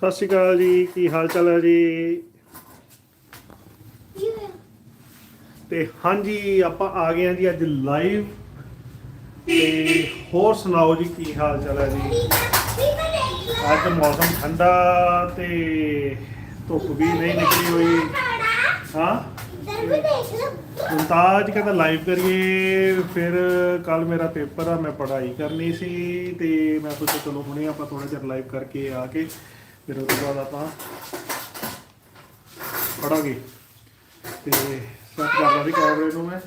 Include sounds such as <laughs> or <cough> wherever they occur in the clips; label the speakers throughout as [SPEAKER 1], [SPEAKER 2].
[SPEAKER 1] ਸਤਿ ਸ਼੍ਰੀ ਅਕਾਲ ਜੀ, ਕੀ ਹਾਲ ਚਾਲ ਹੈ ਜੀ? ਤੇ ਹਾਂਜੀ, ਆਪਾਂ ਆ ਗਏ ਹਾਂ ਜੀ ਅੱਜ ਲਾਈਵ ਤੇ ਹੋਰ ਸੁਣਾਓ ਜੀ, ਕੀ ਹਾਲ ਚਾਲ ਹੈ ਜੀ? ਅੱਜ ਮੌਸਮ ਠੰਡਾ ਤੇ ਧੁੱਪ ਵੀ ਨਹੀਂ ਨਿਕਲੀ ਹੋਈ। ਹਾਂ? ਮੁਮਤਾਜ ਕਹਿੰਦਾ ਲਾਈਵ ਕਰੀਏ, ਫਿਰ ਕੱਲ ਮੇਰਾ ਪੇਪਰ ਆ, ਮੈਂ ਪੜ੍ਹਾਈ ਕਰਨੀ ਸੀ ਤੇ ਮੈਂ ਸੋਚਿਆ ਚਲੋ ਹੁਣੇ ਆਪਾਂ ਥੋੜਾ ਜਿਹਾ ਲਾਈਵ ਕਰਕੇ ਆ ਕੇ ਫਿਰ ਉਸ ਤੋਂ ਬਾਅਦ ਆਪਾਂ ਪੜਾਂਗੇ ਤੇ ਸੈੱਟ ਕਰਦਾ ਸੀ ਕੈਮਰੇ ਨੂੰ ਮੈਂ।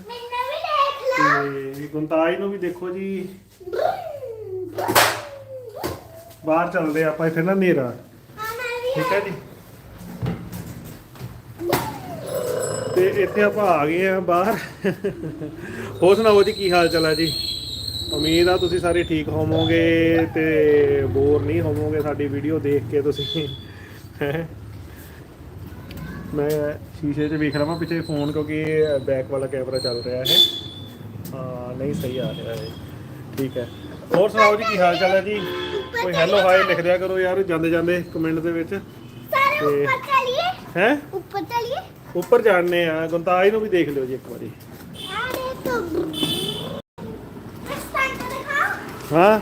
[SPEAKER 1] ਤੇ ਗੁੰਤਾਜ ਨੂੰ ਵੀ ਦੇਖੋ ਜੀ। ਬਾਹਰ ਚੱਲਦੇ ਆਪਾਂ ਇੱਥੇ ਨਾ ਹਨੇਰਾ। ਠੀਕ ਹੈ ਜੀ। ਤੇ ਇੱਥੇ ਆਪਾਂ ਆ ਗਏ ਆ ਬਾਹਰ। ਹੋਰ ਸੁਣਾਓ ਜੀ, ਕੀ ਹਾਲ ਚਾਲ ਹੈ ਜੀ? ਉਮੀਦ ਆ ਤੁਸੀਂ ਸਾਰੇ ਠੀਕ ਹੋਵੋਗੇ ਤੇ ਬੋਰ ਨਹੀਂ ਹੋਵੋਗੇ ਸਾਡੀ ਵੀਡੀਓ ਦੇਖ ਕੇ ਤੁਸੀਂ। ਮੈਂ ਸ਼ੀਸ਼ੇ 'ਚ ਵੇਖ ਰਿਹਾ ਹਾਂ ਪਿੱਛੇ ਫੋਨ ਕਿਉਂਕਿ ਬੈਕ ਵਾਲਾ ਕੈਮਰਾ ਚੱਲ ਰਿਹਾ ਹੈ ਹਾਂ ਨਹੀਂ ਸਹੀ ਆ ਰਿਹਾ ਹੈ ਠੀਕ ਹੈ। ਹੋਰ ਸੁਣਾਓ ਜੀ ਕੀ ਹਾਲ ਚਾਲ ਹੈ ਜੀ? ਕੋਈ ਹੈਲੋ ਹਾਈ ਲਿਖ ਦਿਆ ਕਰੋ ਯਾਰ ਜਾਂਦੇ ਜਾਂਦੇ ਕਮੈਂਟ ਦੇ ਵਿੱਚ।
[SPEAKER 2] ਸਾਰੇ ਉੱਪਰ ਚਲੀਏ।
[SPEAKER 1] ਹੈ?
[SPEAKER 2] ਉੱਪਰ ਚਲੀਏ।
[SPEAKER 1] ਉੱਪਰ ਜਾਣਨੇ ਆ। ਗੁੰਤਾਜ ਨੂੰ ਵੀ ਦੇਖ ਲਿਓ ਜੀ ਇੱਕ ਵਾਰੀ।
[SPEAKER 2] ਆ ਦੇਖ
[SPEAKER 1] ਹਾਂ?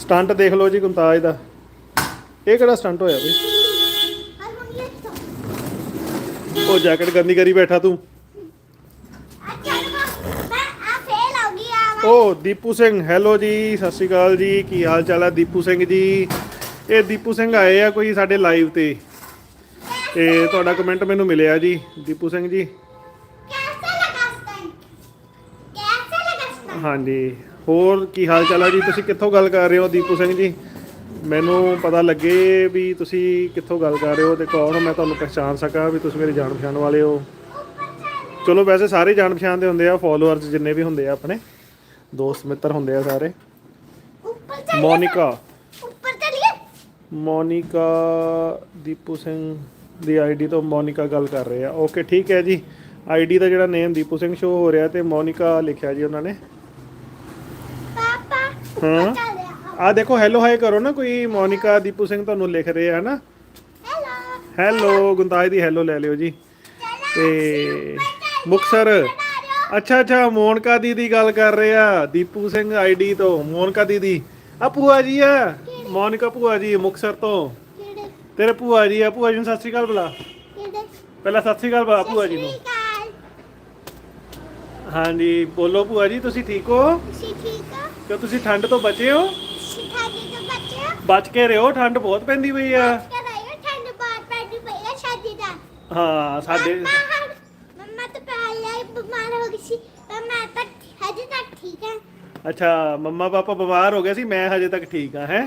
[SPEAKER 1] ਸਟੰਟ ਦੇਖ ਲਓ ਜੀ ਗੁੰਤਾਜ ਦਾ। ਇਹ ਕਿਹੜਾ ਸਟੰਟ ਹੋਇਆ ਬਈ? ਉਹ ਜੈਕਟ ਗੰਦੀ ਕਰੀ ਬੈਠਾ ਤੂੰ। ਉਹ ਦੀਪੂ ਸਿੰਘ ਹੈਲੋ ਜੀ ਸਤਿ ਸ਼੍ਰੀ ਅਕਾਲ ਜੀ ਕੀ ਹਾਲ ਚਾਲ ਹੈ ਦੀਪੂ ਸਿੰਘ ਜੀ? ਇਹ ਦੀਪੂ ਸਿੰਘ ਆਏ ਆ ਕੋਈ ਸਾਡੇ ਲਾਈਵ ਤੇ। ਤੇ ਤੁਹਾਡਾ ਕਮੈਂਟ ਮੈਨੂੰ ਮਿਲਿਆ ਜੀ ਦੀਪੂ ਸਿੰਘ ਜੀ। ਹਾਂਜੀ। ਹੋਰ ਕੀ ਹਾਲ ਚਾਲ ਹੈ ਜੀ? ਤੁਸੀਂ ਕਿੱਥੋਂ ਗੱਲ ਕਰ ਰਹੇ ਹੋ ਦੀਪੂ ਸਿੰਘ ਜੀ? ਮੈਨੂੰ ਪਤਾ ਲੱਗੇ ਵੀ ਤੁਸੀਂ ਕਿੱਥੋਂ ਗੱਲ ਕਰ ਰਹੇ ਹੋ ਤੇ ਕੌਣ ਹੋ ਮੈਂ ਤੁਹਾਨੂੰ ਪਛਾਣ ਸਕਾਂ ਵੀ ਤੁਸੀਂ ਮੇਰੇ ਜਾਣ ਪਛਾਣ ਵਾਲੇ ਹੋ। ਚਲੋ ਵੈਸੇ ਸਾਰੇ ਜਾਣ ਪਛਾਣ ਦੇ ਹੁੰਦੇ ਆ ਫੋਲੋਅਰਸ ਜਿੰਨੇ ਵੀ ਹੁੰਦੇ ਆ ਆਪਣੇ। ਦੋਸਤ ਮਿੱਤਰ ਹੁੰਦੇ ਆ ਸਾਰੇ। ਮੋਨਿਕਾ।
[SPEAKER 2] ਉੱਪਰ ਚਲੀਏ।
[SPEAKER 1] ਮੋਨਿਕਾ ਦੀਪੂ ਸਿੰਘ ਦੀ ਆਈਡੀ ਤੋਂ ਮੋਨਿਕਾ ਗੱਲ ਕਰ ਰਹੇ ਆ। ਓਕੇ ਠੀਕ ਹੈ ਜੀ। ਆਈਡੀ ਦਾ ਜਿਹੜਾ ਨੇਮ ਦੀਪੂ ਸਿੰਘ ਸ਼ੋਅ ਹੋ ਰਿਹਾ ਤੇ ਮੋਨਿਕਾ ਲਿਖਿਆ ਜੀ ਉਹਨਾਂ ਨੇ।
[SPEAKER 2] ਹਾਂ।
[SPEAKER 1] ਆ ਦੇਖੋ ਹੈਲੋ ਹਾਈ ਕਰੋ ਨਾ ਕੋਈ। ਮੋਨਿਕਾ ਦੀਪੂ ਸਿੰਘ ਤੁਹਾਨੂੰ ਲਿਖ ਰਹੇ ਆ ਨਾ। ਹੈਲੋ ਗੁੰਤਾਜ ਦੀ ਹੈਲੋ ਲੈ ਲਿਓ ਜੀ। ਤੇ ਮੁਕਸਰ। ਅੱਛਾ ਅੱਛਾ ਮੋਨਿਕਾ ਦੀਦੀ ਗੱਲ ਕਰ ਰਹੇ ਆ। ਦੀਪੂ ਸਿੰਘ ਆਈਡੀ ਤੋਂ। ਮੋਨਿਕਾ ਦੀਦੀ। ਆ ਭੂਆ ਜੀ ਆ। ਮੋਨਿਕਾ ਭੂਆ ਜੀ ਮੁਕਸਰ ਤੋਂ। ਤੇਰੇ ਭੂਆ ਜੀ ਆ। ਭੂਆ ਜੀ ਨੂੰ ਸਤਿ ਸ਼੍ਰੀ ਅਕਾਲ ਬੁਲਾ। ਪਹਿਲਾਂ ਸਤਿ ਸ਼੍ਰੀ ਅਕਾਲ ਬੁਲਾ ਭੂਆ ਜੀ ਨੂੰ। ਹਾਂਜੀ ਬੋਲੋ ਭੂਆ ਜੀ ਤੁਸੀਂ ਠੀਕ ਹੋ? ਕਿ ਤੁਸੀਂ ਠੰਡ ਤੋਂ ਬਚੇ ਹੋ? ਬਚ ਕੇ ਰਹੋ ਠੰਡ ਬਹੁਤ ਪੈਂਦੀ ਪਈ ਆ। ਹਾਂ ਸਾਡੇ
[SPEAKER 2] ਮੰਮਾ ਤਾਂ ਪਹਿਲਾਂ ਬਿਮਾਰ ਹੋ ਗਈ ਸੀ ਪਰ ਮੈਂ ਤਾਂ ਹਜੇ ਤੱਕ ਠੀਕ ਹਾਂ।
[SPEAKER 1] ਅੱਛਾ ਮੰਮਾ ਪਾਪਾ ਬਿਮਾਰ ਹੋ ਗਏ ਸੀ ਮੈਂ ਹਜੇ ਤੱਕ ਠੀਕ ਆ ਹੈ?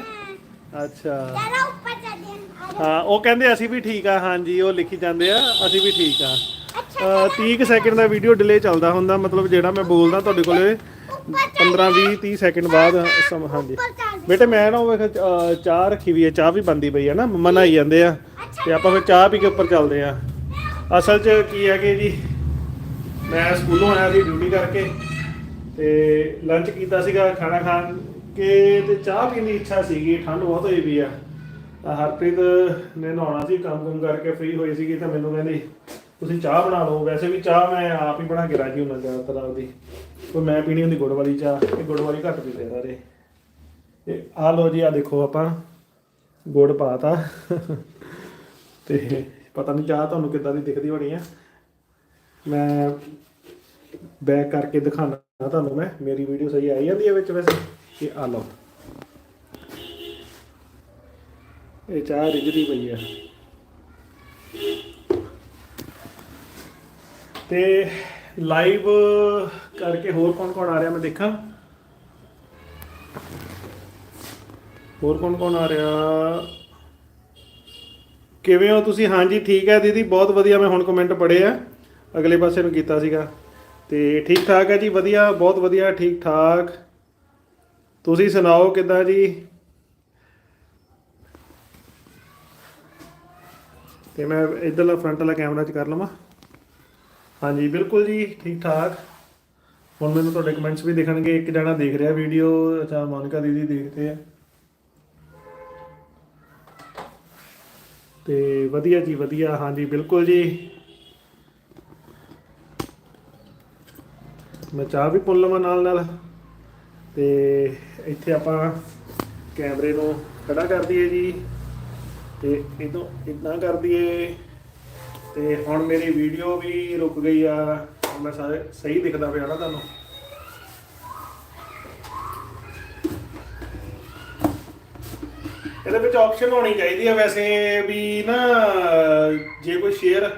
[SPEAKER 1] ਅੱਛਾ। ਉਹ ਕਹਿੰਦੇ ਅਸੀਂ ਵੀ ਠੀਕ ਆ ਹਾਂਜੀ ਉਹ ਲਿਖੀ ਜਾਂਦੇ ਆ ਅਸੀਂ ਵੀ ਠੀਕ ਆ ਅੱਛਾ 30 ਸੈਕਿੰਡ ਦਾ ਵੀਡੀਓ ਡਿਲੇ ਚੱਲਦਾ ਹੁੰਦਾ ਮਤਲਬ ਜਿਹੜਾ ਮੈਂ ਬੋਲਦਾ ਤੁਹਾਡੇ ਕੋਲੇ 15 20 30 ਸੈਕਿੰਡ ਬਾਅਦ ਸਮ- ਹਾਂਜੀ। ਬੇਟੇ ਮੈਂ ਨਾ ਉਹ ਵੇਖ ਅ, ਚਾਹ ਰੱਖੀ ਵੀ ਹੈ ਚਾਹ ਵੀ ਬੰਦੀ ਪਈ ਹੈ ਨਾ ਮੰਮਾ ਨਹਾਈ ਜਾਂਦੇ ਆ। ਤੇ ਆਪਾਂ ਫਿਰ ਚਾਹ ਪੀ ਕੇ ਉੱਪਰ ਚੱਲਦੇ ਆ। ਅਸਲ 'ਚ ਕੀ ਹੈ ਕਿ ਜੀ ਮੈਂ ਸਕੂਲੋਂ ਆਇਆ ਸੀ ਡਿਊਟੀ ਕਰਕੇ ਤੇ ਲੰਚ ਕੀਤਾ ਸੀਗਾ ਖਾਣਾ ਖਾਣ ਕੇ ਤੇ ਚਾਹ ਪੀਣ ਦੀ ਇੱਛਾ ਸੀਗੀ ਠੰਡ ਬਹੁਤ ਹੋਈ ਵੀ ਆ। ਹਰਪ੍ਰੀਤ ਨੇ ਨਹਾਉਣਾ ਸੀ ਕੰਮ ਕੰਮ ਕਰਕੇ ਫ੍ਰੀ ਹੋਈ ਸੀਗੀ ਤਾਂ ਮੈਨੂੰ ਕਹਿੰਦੀ ਤੁਸੀਂ ਚਾਹ ਬਣਾ ਲਓ। ਵੈਸੇ ਵੀ ਚਾਹ ਮੈਂ ਆਪ ਹੀ ਬਣਾ ਕੇ ਰਾਜੀ ਹੁੰਦਾ ਜ਼ਿਆਦਾਤਰ ਆਪਦੀ। ਕੋਈ ਮੈਂ ਪੀਣੀ ਹੁੰਦੀ ਗੁੜ ਵਾਲੀ ਚਾਹ, ਇਹ ਗੁੜ ਵਾਲੀ ਘੱਟ ਪੀਂਦੇ ਸਾਰੇ। ਤੇ ਆ ਲੋ ਜੀ ਆ ਦੇਖੋ ਆਪਾਂ, ਗੁੜ ਪਾਤਾ। ਤੇ ਪਤਾ ਨਹੀਂ ਚਾਹ ਤੁਹਾਨੂੰ ਕਿੱਦਾਂ ਦੀ ਦਿਖਦੀ ਹੋਣੀ ਆ। ਮੈਂ ਬੈਕ ਕਰਕੇ ਦਿਖਾਣਾ ਤੁਹਾਨੂੰ ਮੈਂ, ਮੇਰੀ ਵੀਡੀਓ ਸਹੀ ਆਈ ਜਾਂਦੀ ਹੈ ਵਿੱਚ ਵੈਸੇ। ਕਿ ਆ ਲਓ। ਇਹ ਚਾਹ ਰਿੱਝਦੀ ਪਈ ਆ। ਤੇ ਲਾਈਵ ਕਰਕੇ ਹੋਰ ਕੌਣ ਕੌਣ ਆ ਰਿਹਾ ਮੈਂ ਦੇਖਾਂ। ਹੋਰ ਕੌਣ ਕੌਣ ਆ ਰਿਹਾ? ਕਿਵੇਂ ਹੋ ਤੁਸੀਂ? ਹਾਂਜੀ, ਠੀਕ ਹੈ ਦੀਦੀ, ਬਹੁਤ ਵਧੀਆ। ਮੈਂ ਹੁਣ ਕਮੈਂਟ ਪੜ੍ਹੇ ਆ। ਅਗਲੇ ਪਾਸੇ ਨੂੰ ਕੀਤਾ ਸੀਗਾ। ਤੇ ਠੀਕ ਠਾਕ ਹੈ ਜੀ, ਵਧੀਆ, ਬਹੁਤ ਵਧੀਆ, ਠੀਕ ਠਾਕ। ਤੁਸੀਂ ਸੁਣਾਓ, ਕਿੱਦਾਂ ਜੀ? ਤੇ ਮੈਂ ਇਧਰਲਾ ਫਰੰਟ ਵਾਲਾ ਕੈਮਰਾ ਚ ਕਰ ਲਵਾਂ। ਹਾਂਜੀ, ਬਿਲਕੁਲ ਜੀ ਠੀਕ ਠਾਕ ਹੁਣ ਮੈਨੂੰ ਤੁਹਾਡੇ ਕਮੈਂਟਸ ਵੀ ਦਿਖਣਗੇ। ਇੱਕ ਜਣਾ ਦੇਖ ਰਿਹਾ ਵੀਡੀਓ ਅੱਛਾ, ਮੋਨਿਕਾ ਦੀਦੀ ਦੇਖਦੇ ਆ। ਤੇ ਵਧੀਆ ਜੀ, ਵਧੀਆ। ਹਾਂਜੀ, ਬਿਲਕੁਲ ਜੀ। ਮੈਂ ਚਾਹ ਵੀ ਪੁੱਲ ਲਵਾਂ ਨਾਲ ਨਾਲ ਤੇ ਇੱਥੇ ਆਪਾਂ ਕੈਮਰੇ ਨੂੰ ਖੜਾ ਕਰ ਦਈਏ ਜੀ। ਤੇ ਇਦੋਂ ਇਦਾਂ ਕਰ ਦਈਏ। ਤੇ ਹੁਣ ਮੇਰੀ ਵੀਡੀਓ ਵੀ ਰੁਕ ਗਈ ਆ। ਮੈਂ ਸਾਰੇ ਸਹੀ ਦਿਖਦਾ ਪਿਆ ਨਾ ਤੁਹਾਨੂੰ। ਇਹਦੇ ਵਿੱਚ ਆਪਸ਼ਨ ਹੋਣੀ ਚਾਹੀਦੀ ਹੈ ਵੈਸੇ ਵੀ ਨਾ, ਜੇ ਕੋਈ ਸ਼ੇਅਰ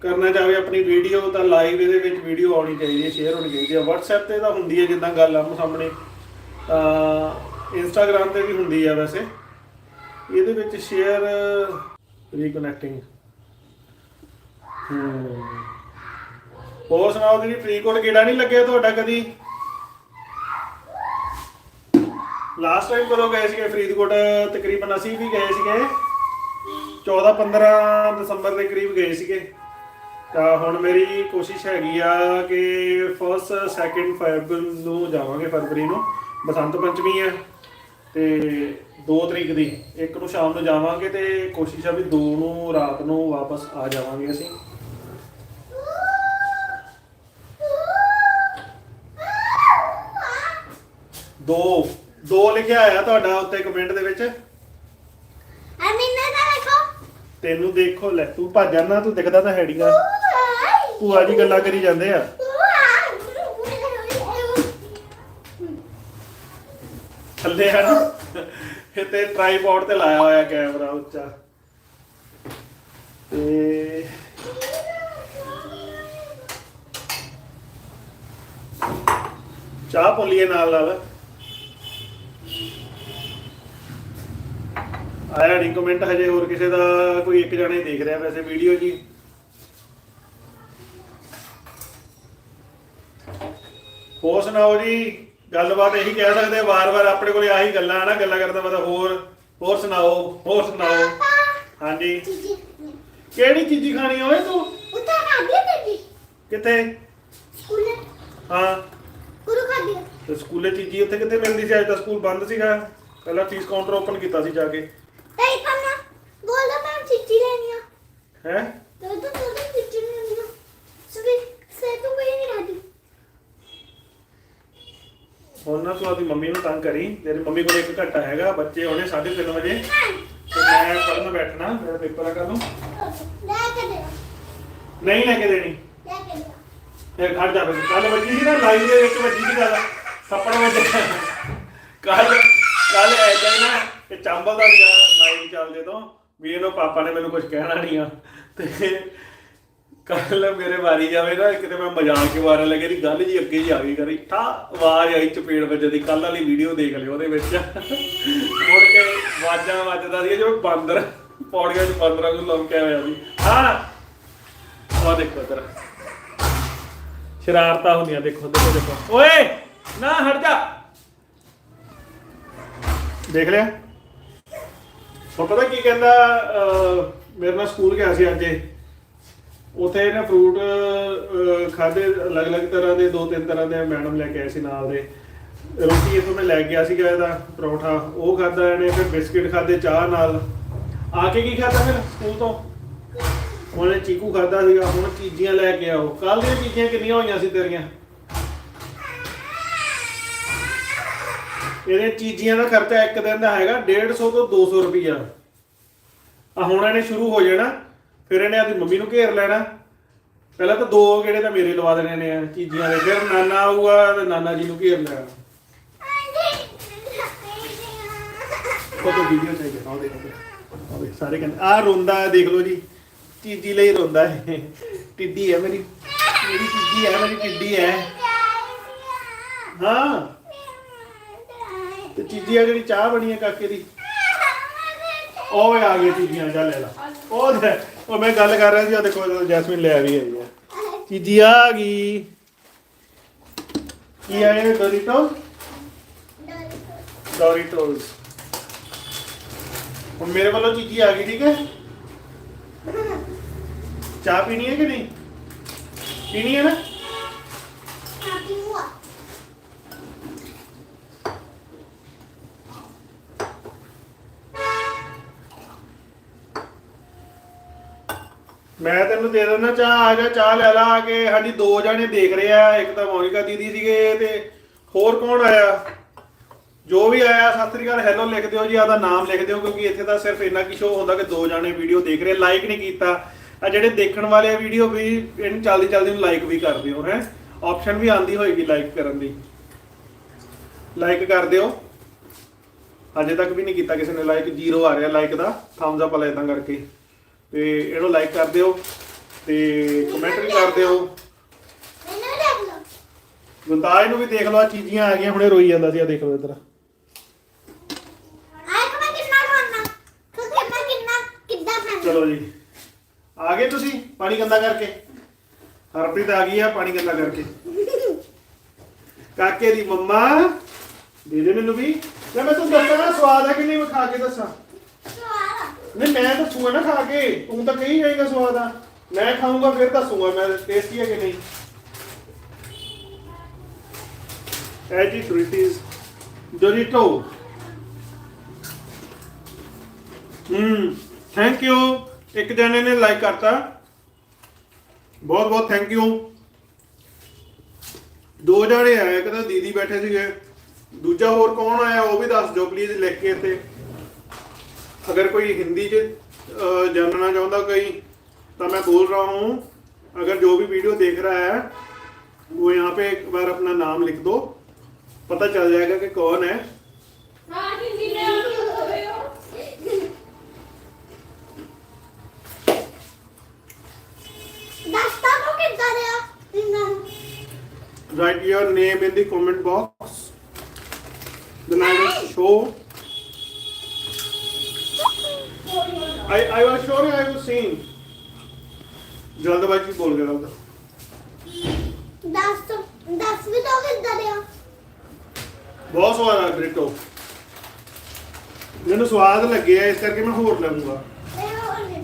[SPEAKER 1] ਕਰਨਾ ਚਾਹਵੇ ਆਪਣੀ ਵੀਡੀਓ ਤਾਂ ਲਾਈਵ ਇਹਦੇ ਵਿੱਚ ਵੀਡੀਓ ਆਉਣੀ ਚਾਹੀਦੀ ਹੈ ਸ਼ੇਅਰ ਹੋਣੀ ਚਾਹੀਦੀ ਹੈ WhatsApp ਤੇ ਤਾਂ ਹੁੰਦੀ ਹੈ ਜਿੱਦਾਂ ਗੱਲ ਆਮੋ ਸਾਹਮਣੇ। ਤਾਂ Instagram ਤੇ ਵੀ ਹੁੰਦੀ ਹੈ ਵੈਸੇ। ਇਹਦੇ ਵਿੱਚ ਸ਼ੇਅਰ ਰੀਕਨੈਕਟਿੰਗ ਹੋਰ ਸੁਣਾਓ ਜੀ ਫਰੀਦਕੋਟ ਗੇੜਾ ਨਹੀਂ ਲੱਗਿਆ ਤੁਹਾਡਾ ਕਦੀ? ਲਾਸਟ ਟਾਈਮ ਕਦੋਂ ਗਏ ਸੀਗੇ ਫਰੀਦਕੋਟ? ਤਕਰੀਬਨ ਅਸੀਂ ਵੀ ਗਏ ਸੀਗੇ। 14 15 ਦਸੰਬਰ ਦੇ ਕਰੀਬ ਗਏ ਸੀਗੇ। ਤਾਂ ਹੁਣ ਮੇਰੀ ਕੋਸ਼ਿਸ਼ ਹੈਗੀ ਆ ਕਿ ਫਸਟ ਸੈਕਿੰਡ ਫੈਬ ਨੂੰ ਜਾਵਾਂਗੇ ਫਰਵਰੀ ਨੂੰ। ਬਸੰਤ ਪੰਚਮੀ ਹੈ ਤੇ 2 ਤਰੀਕ ਦੀ। ਇੱਕ ਨੂੰ ਸ਼ਾਮ ਨੂੰ ਜਾਵਾਂਗੇ ਤੇ ਕੋਸ਼ਿਸ਼ ਆ ਵੀ 2 ਨੂੰ, ਰਾਤ ਨੂੰ ਵਾਪਸ ਆ ਜਾਵਾਂਗੇ ਅਸੀਂ। ਦੋ ਦੋ ਲਿਖਿਆ ਆਇਆ ਤੁਹਾਡਾ ਉੱਤੇ ਕਮੈਂਟ ਦੇ ਵਿੱਚ।
[SPEAKER 2] ਅਮੀਨਾ ਦਾ ਦੇਖੋ।
[SPEAKER 1] ਤੈਨੂੰ ਦੇਖੋ ਲੈ ਤੂੰ ਭੱਜ ਜਾਣਾ ਤੂੰ ਦਿਖਦਾ ਤਾਂ ਹੈੜੀਗਾ ਭੂਆ ਜੀ ਗੱਲਾਂ ਕਰੀ ਜਾਂਦੇ ਆ। ਥੱਲੇ ਹੈ ਨਾ। ਇਹ ਤੇ ਟ੍ਰਾਈਪੋਡ ਤੇ ਲਾਇਆ ਹੋਇਆ ਕੈਮਰਾ ਉੱਚਾ। ਤੇ ਚਾਹ ਪੋਲੀਏ ਨਾਲ ਨਾਲ। ਆਇਆ ਨਹੀਂ ਕਮੈਂਟ ਹਜੇ ਹੋਰ ਕਿਸੇ ਦਾ ਕੋਈ ਇੱਕ ਜਣੇ ਦੇਖ ਰਿਹਾ ਵੈਸੇ ਵੀਡੀਓ ਜੀ। ਹੋਰ ਸੁਣਾਓ ਜੀ, ਗੱਲਬਾਤ ਇਹੀ ਕਹਿ ਸਕਦੇ ਵਾਰ-ਵਾਰ ਆਪਣੇ ਕੋਲੇ ਆਹੀ ਗੱਲਾਂ ਆ ਨਾ, ਗੱਲਾਂ ਕਰਦਾ ਮਤਲਬ ਹੋਰ ਹੋਰ ਸੁਣਾਓ ਹੋਰ ਸੁਣਾਓ। ਹਾਂਜੀ। ਕਿਹੜੀ ਚੀਜ਼ੀ ਖਾਣੀ ਓਏ ਤੂੰ?
[SPEAKER 2] ਉੱਥੇ ਖਾਦੀ ਤੇ
[SPEAKER 1] ਕਿੱਥੇ?
[SPEAKER 2] ਸਕੂਲੇ
[SPEAKER 1] ਹਾਂ।
[SPEAKER 2] ਗੁਰੂ ਖਾਦੀ
[SPEAKER 1] ਤੇ ਸਕੂਲੇ ਚੀਜ਼ੀ ਉੱਥੇ ਕਿੱਥੇ ਮਿਲਦੀ ਸੀ? ਅੱਜ ਤਾਂ ਸਕੂਲ ਬੰਦ ਸੀਗਾ। ਪਹਿਲਾਂ ਫੀਸ ਕਾਊਂਟਰ ਓਪਨ ਕੀਤਾ ਸੀ ਜਾ ਕੇ
[SPEAKER 2] ਤੇ ਇਕਨਾ ਗੋਲਡਾ ਮੈਮ ਚਿੱਠੀ ਲੈਣੀ ਆ
[SPEAKER 1] ਹੈ?
[SPEAKER 2] ਤੇ ਤਾਂ ਤਾਂ ਸੇ ਤੂੰ ਕੋਈ ਨਹੀਂ ਰਾਦੀ
[SPEAKER 1] ਹੁਣ ਨਾ ਤੂੰ ਆਪਣੀ ਮੰਮੀ ਨੂੰ ਤੰਗ ਕਰੀ। ਤੇਰੀ ਮੰਮੀ ਕੋਲ ਇੱਕ ਘੰਟਾ ਹੈਗਾ ਬੱਚੇ ਹੋਣੇ 3:30 ਵਜੇ। ਤੇ ਮੈਂ ਪੜਨ ਬੈਠਣਾ ਮੇਰਾ ਪੇਪਰ ਆ ਕੱਲ ਨੂੰ।
[SPEAKER 2] ਲੈ ਕੇ ਦੇ।
[SPEAKER 1] ਨਹੀਂ ਲੈ ਕੇ ਦੇਣੀ।
[SPEAKER 2] ਲੈ ਕੇ ਦੇ।
[SPEAKER 1] ਫਿਰ ਖੜ ਜਾ ਫਿਰ। ਕੱਲ ਵੱਜੀ ਸੀ ਨਾ ਲਾਈਵ ਦੇ ਵਿੱਚ ਵੱਜੀ ਸੀ ਗੱਲ ਥੱਪੜ ਵੱਜੇ ਕੱਲ ਕੱਲ ਐਦਾਂ ਹੀ ਨਾ ਇਹ ਚੰਬਲ ਦਾ ਲਾਈਵ ਚੱਲਦੇ ਤੋਂ। ਵੀ ਇਹਨੂੰ ਪਾਪਾ ਨੇ ਮੈਨੂੰ ਕੁਝ ਕਹਿਣਾ ਨਹੀਂ ਆ। ਤੇ ਕੱਲ ਮੇਰੇ ਵਾਰੀ ਜਾਵੇ ਨਾ ਕਿਤੇ ਮੈਂ ਮਜ਼ਾਕ ਕੇ ਮਾਰਨ ਲੱਗੇ ਦੀ ਗੱਲ ਜੀ ਅੱਗੇ ਹੀ ਆ ਗਈ ਕਰੀ ਠਾ, ਆਵਾਜ਼ ਆਈ ਚਪੇੜ ਵੱਜਦੀ ਕੱਲ ਵਾਲੀ ਵੀਡੀਓ ਦੇਖ ਲਿਓ ਉਹਦੇ ਵਿੱਚ। ਮੁੜ ਕੇ ਆਵਾਜ਼ਾਂ ਵੱਜਦਾ ਸੀ ਜਿਵੇਂ ਬਾਂਦਰ, ਪੌੜੀਆਂ 'ਚ ਬਾਂਦਰਾਂ ਨੂੰ ਲਮਕਿਆ ਹੋਇਆ ਸੀ। ਹਾਂ ਉਹ ਦੇਖੋ ਤੇਰਾ ਸ਼ਰਾਰਤਾਂ ਹੁੰਦੀਆਂ, ਦੇਖੋ ਦੇਖੋ ਦੇਖੋ। ਓਏ, ਨਾ ਹਟ ਜਾ। ਦੇਖ ਲਿਆ। ਹੁਣ ਪਤਾ ਕੀ ਕਹਿੰਦਾ ਮੇਰੇ ਨਾਲ ਸਕੂਲ ਗਿਆ ਸੀ ਅੱਜ ਇਹ। ਉਥੇ ਇਹਨੇ ਫਰੂਟ ਖਾਦੇ ਅਲੱਗ-ਅਲੱਗ ਤਰ੍ਹਾਂ ਦੇ ਦੋ ਤਿੰਨ ਤਰ੍ਹਾਂ ਦੇ ਮੈਡਮ ਲੈ ਕੇ ਆਏ ਸੀ ਨਾਲ ਦੇ। ਰੋਟੀ ਇਥੋਂ ਮੈਂ ਲੈ ਗਿਆ ਸੀਗਾ ਇਹਦਾ ਪਰੌਠਾ। ਉਹ ਖਾਦਾ ਇਹਨੇ, ਫਿਰ ਬਿਸਕਿਟ ਖਾਦੇ ਚਾਹ ਨਾਲ। ਆ ਕੇ ਕੀ ਖਾਦਾ ਫਿਰ ਸਕੂਲ ਤੋਂ? ਉਹਨੇ ਚੀਕੂ ਖਾਦਾ ਸੀਗਾ, ਹੁਣ ਚੀਜ਼ੀਆਂ ਲੈ ਕੇ ਆਓ। ਕੱਲ ਦੀਆਂ ਚੀਜ਼ੀਆਂ ਕਿੰਨੀਆਂ ਹੋਈਆਂ ਸੀ ਤੇਰੀਆਂ? ਇਹਦੇ ਚੀਜ਼ੀਆਂ ਦਾ ਖਰਚਾ ਇੱਕ ਦਿਨ ਦਾ ਹੈਗਾ 150 ਤੋਂ 200 ਰੁਪਈਆ। ਆ ਹੁਣ ਇਹਨੇ ਸ਼ੁਰੂ ਹੋ ਜਾਣਾ ਫਿਰ ਇਹਨੇ ਆਪਣੀ ਮੰਮੀ ਨੂੰ ਘੇਰ ਲੈਣਾ। ਪਹਿਲਾਂ ਤਾਂ ਦੋ ਗੇੜੇ ਤਾਂ ਮੇਰੇ ਲਵਾ ਦੇਣੇ ਨੇ ਚੀਜ਼ੀਆਂ ਦੇ ਫਿਰ ਨਾਨਾ ਆਊਗਾ ਤੇ ਨਾਨਾ ਜੀ ਨੂੰ ਘੇਰ ਲੈਣਾ। ਉਹ ਤਾਂ ਵੀਡੀਓ ਚਾਹੀਦੀ ਆਹ ਦੇਖੋ ਆਹ ਦੇਖ, ਸਾਰੇ ਕਹਿੰਦੇ ਆ ਰੋਂਦਾ ਹੈ, ਦੇਖ ਲਓ ਜੀ ਚੀਜ਼ੀ ਲਈ ਰੋਂਦਾ ਹੈ। ਟਿੱਡੀ ਹੈ ਮੇਰੀ ਮੇਰੀ ਚੀਜ਼ੀ ਹੈ ਮੇਰੀ ਟਿੱਡੀ ਹੈ। ਹਾਂ। ਤੇ ਚੀਜ਼ੀ ਆ ਜਿਹੜੀ ਚਾਹ ਬਣੀ ਹੈ ਕਾਕੇ ਦੀ। ਉਹ ਆ ਗਈ ਚੀਜ਼ੀਆਂ ਜਾ ਲੈ ਲਾ। ਉਹ ਦੇ- ਉਹ ਮੈਂ ਗੱਲ ਕਰ ਰਿਹਾ ਸੀ ਉਹ ਦੇਖੋ ਜੈਸਮੀਨ ਲੈ ਆਈ ਹੈ। ਚੀਜ਼ੀ ਆ ਗਈ। ਕੀ ਆਏ ਡੋਰੀਟੋ ਡੋਰੀਟੋਸ ਹੁਣ ਮੇਰੇ ਵੱਲੋਂ ਚੀਜ਼ੀ ਆ ਗਈ ਠੀਕ ਹੈ? ਚਾਹ ਪੀਣੀ ਹੈ ਕਿ ਨਹੀਂ? ਪੀਣੀ ਹੈ ਨਾ? ਮੈਂ ਤੈਨੂੰ ਦੇ ਦਿੰਦਾ ਚਾਹ, ਆ ਜਾ, ਚਾਹ ਲੈ ਲਾ ਆ ਕੇ। ਸਾਡੀ ਦੋ ਜਣੇ ਦੇਖ ਰਹੇ ਆ। ਇੱਕ ਤਾਂ ਮੋਨਿਕਾ ਦੀਦੀ ਸੀਗੇ ਤੇ ਹੋਰ ਕੌਣ ਆਇਆ? ਜੋ ਵੀ ਆਇਆ, ਸਤਿ ਸ੍ਰੀ ਅਕਾਲ ਹੈਲੋ ਲਿਖ ਦਿਓ ਜੀ ਆਦਾ ਨਾਮ ਲਿਖ ਦਿਓ, ਕਿਉਂਕਿ ਇੱਥੇ ਤਾਂ ਸਿਰਫ ਇੰਨਾ ਕੀ ਸ਼ੋਅ ਹੁੰਦਾ ਕਿ ਦੋ ਜਣੇ ਵੀਡੀਓ ਦੇਖ ਰਹੇ ਲਾਈਕ ਨਹੀਂ ਕੀਤਾ। ਆ ਜਿਹੜੇ ਦੇਖਣ ਵਾਲੇ ਆ ਵੀਡੀਓ ਵੀ, ਇਹਨੂੰ ਜਲਦੀ ਜਲਦੀ ਨੂੰ ਲਾਈਕ ਵੀ ਕਰ ਦਿਓ, ਹੈ? ਆਪਸ਼ਨ ਵੀ ਆਂਦੀ ਹੋਏਗੀ ਲਾਈਕ ਕਰਨ ਦੀ। ਲਾਈਕ ਕਰ ਦਿਓ। ਅਜੇ ਤੱਕ ਵੀ ਨਹੀਂ ਕੀਤਾ ਕਿਸੇ ਨੇ ਲਾਈਕ ਜ਼ੀਰੋ ਆ ਰਿਹਾ ਲਾਈਕ ਦਾ। ਥੰਬਸ ਅਪ ਵਾਲਾ ਇਦਾਂ ਕਰਕੇ। ਤੇ ਇਹਨੂੰ ਲਾਈਕ ਕਰ ਦਿਓ ਤੇ ਕਮੈਂਟ ਵੀ ਕਰ ਦਿਓ।
[SPEAKER 2] ਮੈਨੂੰ
[SPEAKER 1] ਗੁੰਤਾਜ ਨੂੰ ਵੀ ਦੇਖ ਲਓ ਆ ਚੀਜ਼ੀਆਂ ਆ ਗਈਆਂ, ਹੁਣੇ ਰੋਈ ਜਾਂਦਾ ਸੀ ਆ ਦੇਖ ਲਓ ਇੱਧਰ। ਚਲੋ ਜੀ। ਆ ਗਏ ਤੁਸੀਂ ਪਾਣੀ ਗੰਦਾ ਕਰਕੇ? ਹਰਪ੍ਰੀਤ ਆ ਗਈ ਆ ਪਾਣੀ ਗੰਦਾ ਕਰਕੇ। ਕਾਕੇ ਦੀ ਮੰਮਾ, ਦੇ ਦੇ ਮੈਨੂੰ ਵੀ। ਲੈ ਮੈਂ ਤੁਹਾਨੂੰ ਦੱਸਾਂ ਸਵਾਦ ਹੈ ਕਿ ਨਹੀਂ, ਮੈਂ ਖਾ ਕੇ ਦੱਸਾਂ। ਨਹੀਂ, ਮੈਂ ਦੱਸੂਗਾ ਨਾ ਖਾ ਕੇ, ਤੂੰ ਤਾਂ ਕਹੀ ਜਾਏਗਾ ਸਵਾਦ ਆ। ਮੈਂ ਖਾਊਂਗਾ, ਫਿਰ ਦੱਸੂਗਾ ਮੈਂ ਟੇਸਟੀ ਹੈ ਕਿ ਨਹੀਂ। ਐਜੀ ਡੋਰੀਟੀਜ਼ ਡੋਰੀਟੋ ਹਮ ਥੈਂਕ ਯੂ ਇੱਕ ਜਣੇ ਨੇ ਲਾਈਕ ਕਰਤਾ। ਬਹੁਤ ਬਹੁਤ ਥੈਂਕ ਯੂ ਦੋ ਜਣੇ ਆਏ, ਇੱਕ ਤਾਂ ਦੀਦੀ ਬੈਠੇ ਸੀਗੇ। ਦੂਜਾ ਹੋਰ ਕੌਣ ਆਇਆ, ਉਹ ਵੀ ਦੱਸ ਦਿਓ ਪਲੀਜ਼ ਲਿਖ ਕੇ ਇੱਥੇ। अगर कोई हिंदी के जानना चाहता कहीं तो मैं बोल रहा हूँ अगर जो भी वीडियो देख रहा है वो यहाँ पे एक बार अपना नाम लिख दो पता चल जाएगा कि कौन है Write your name in the comment box. The night show. I I was sure I was seeing. ਜਲਦਬਾਜ਼ੀ ਬੋਲ ਗਿਆ ਉਹਦਾ
[SPEAKER 2] ਦੱਸ ਦੱਸ ਵੀ ਤੋਂ ਕਿੱਦਾਂ ਦੇ
[SPEAKER 1] ਬਹੁਤ ਸਵਾਦ ਆ ਬ੍ਰਿਟੋ ਮੈਨੂੰ ਸਵਾਦ ਲੱਗਿਆ ਇਸ ਕਰਕੇ ਮੈਂ ਹੋਰ ਲਵਾਂਗਾ
[SPEAKER 2] ਇਹ ਹੋਰ
[SPEAKER 1] ਨਹੀਂ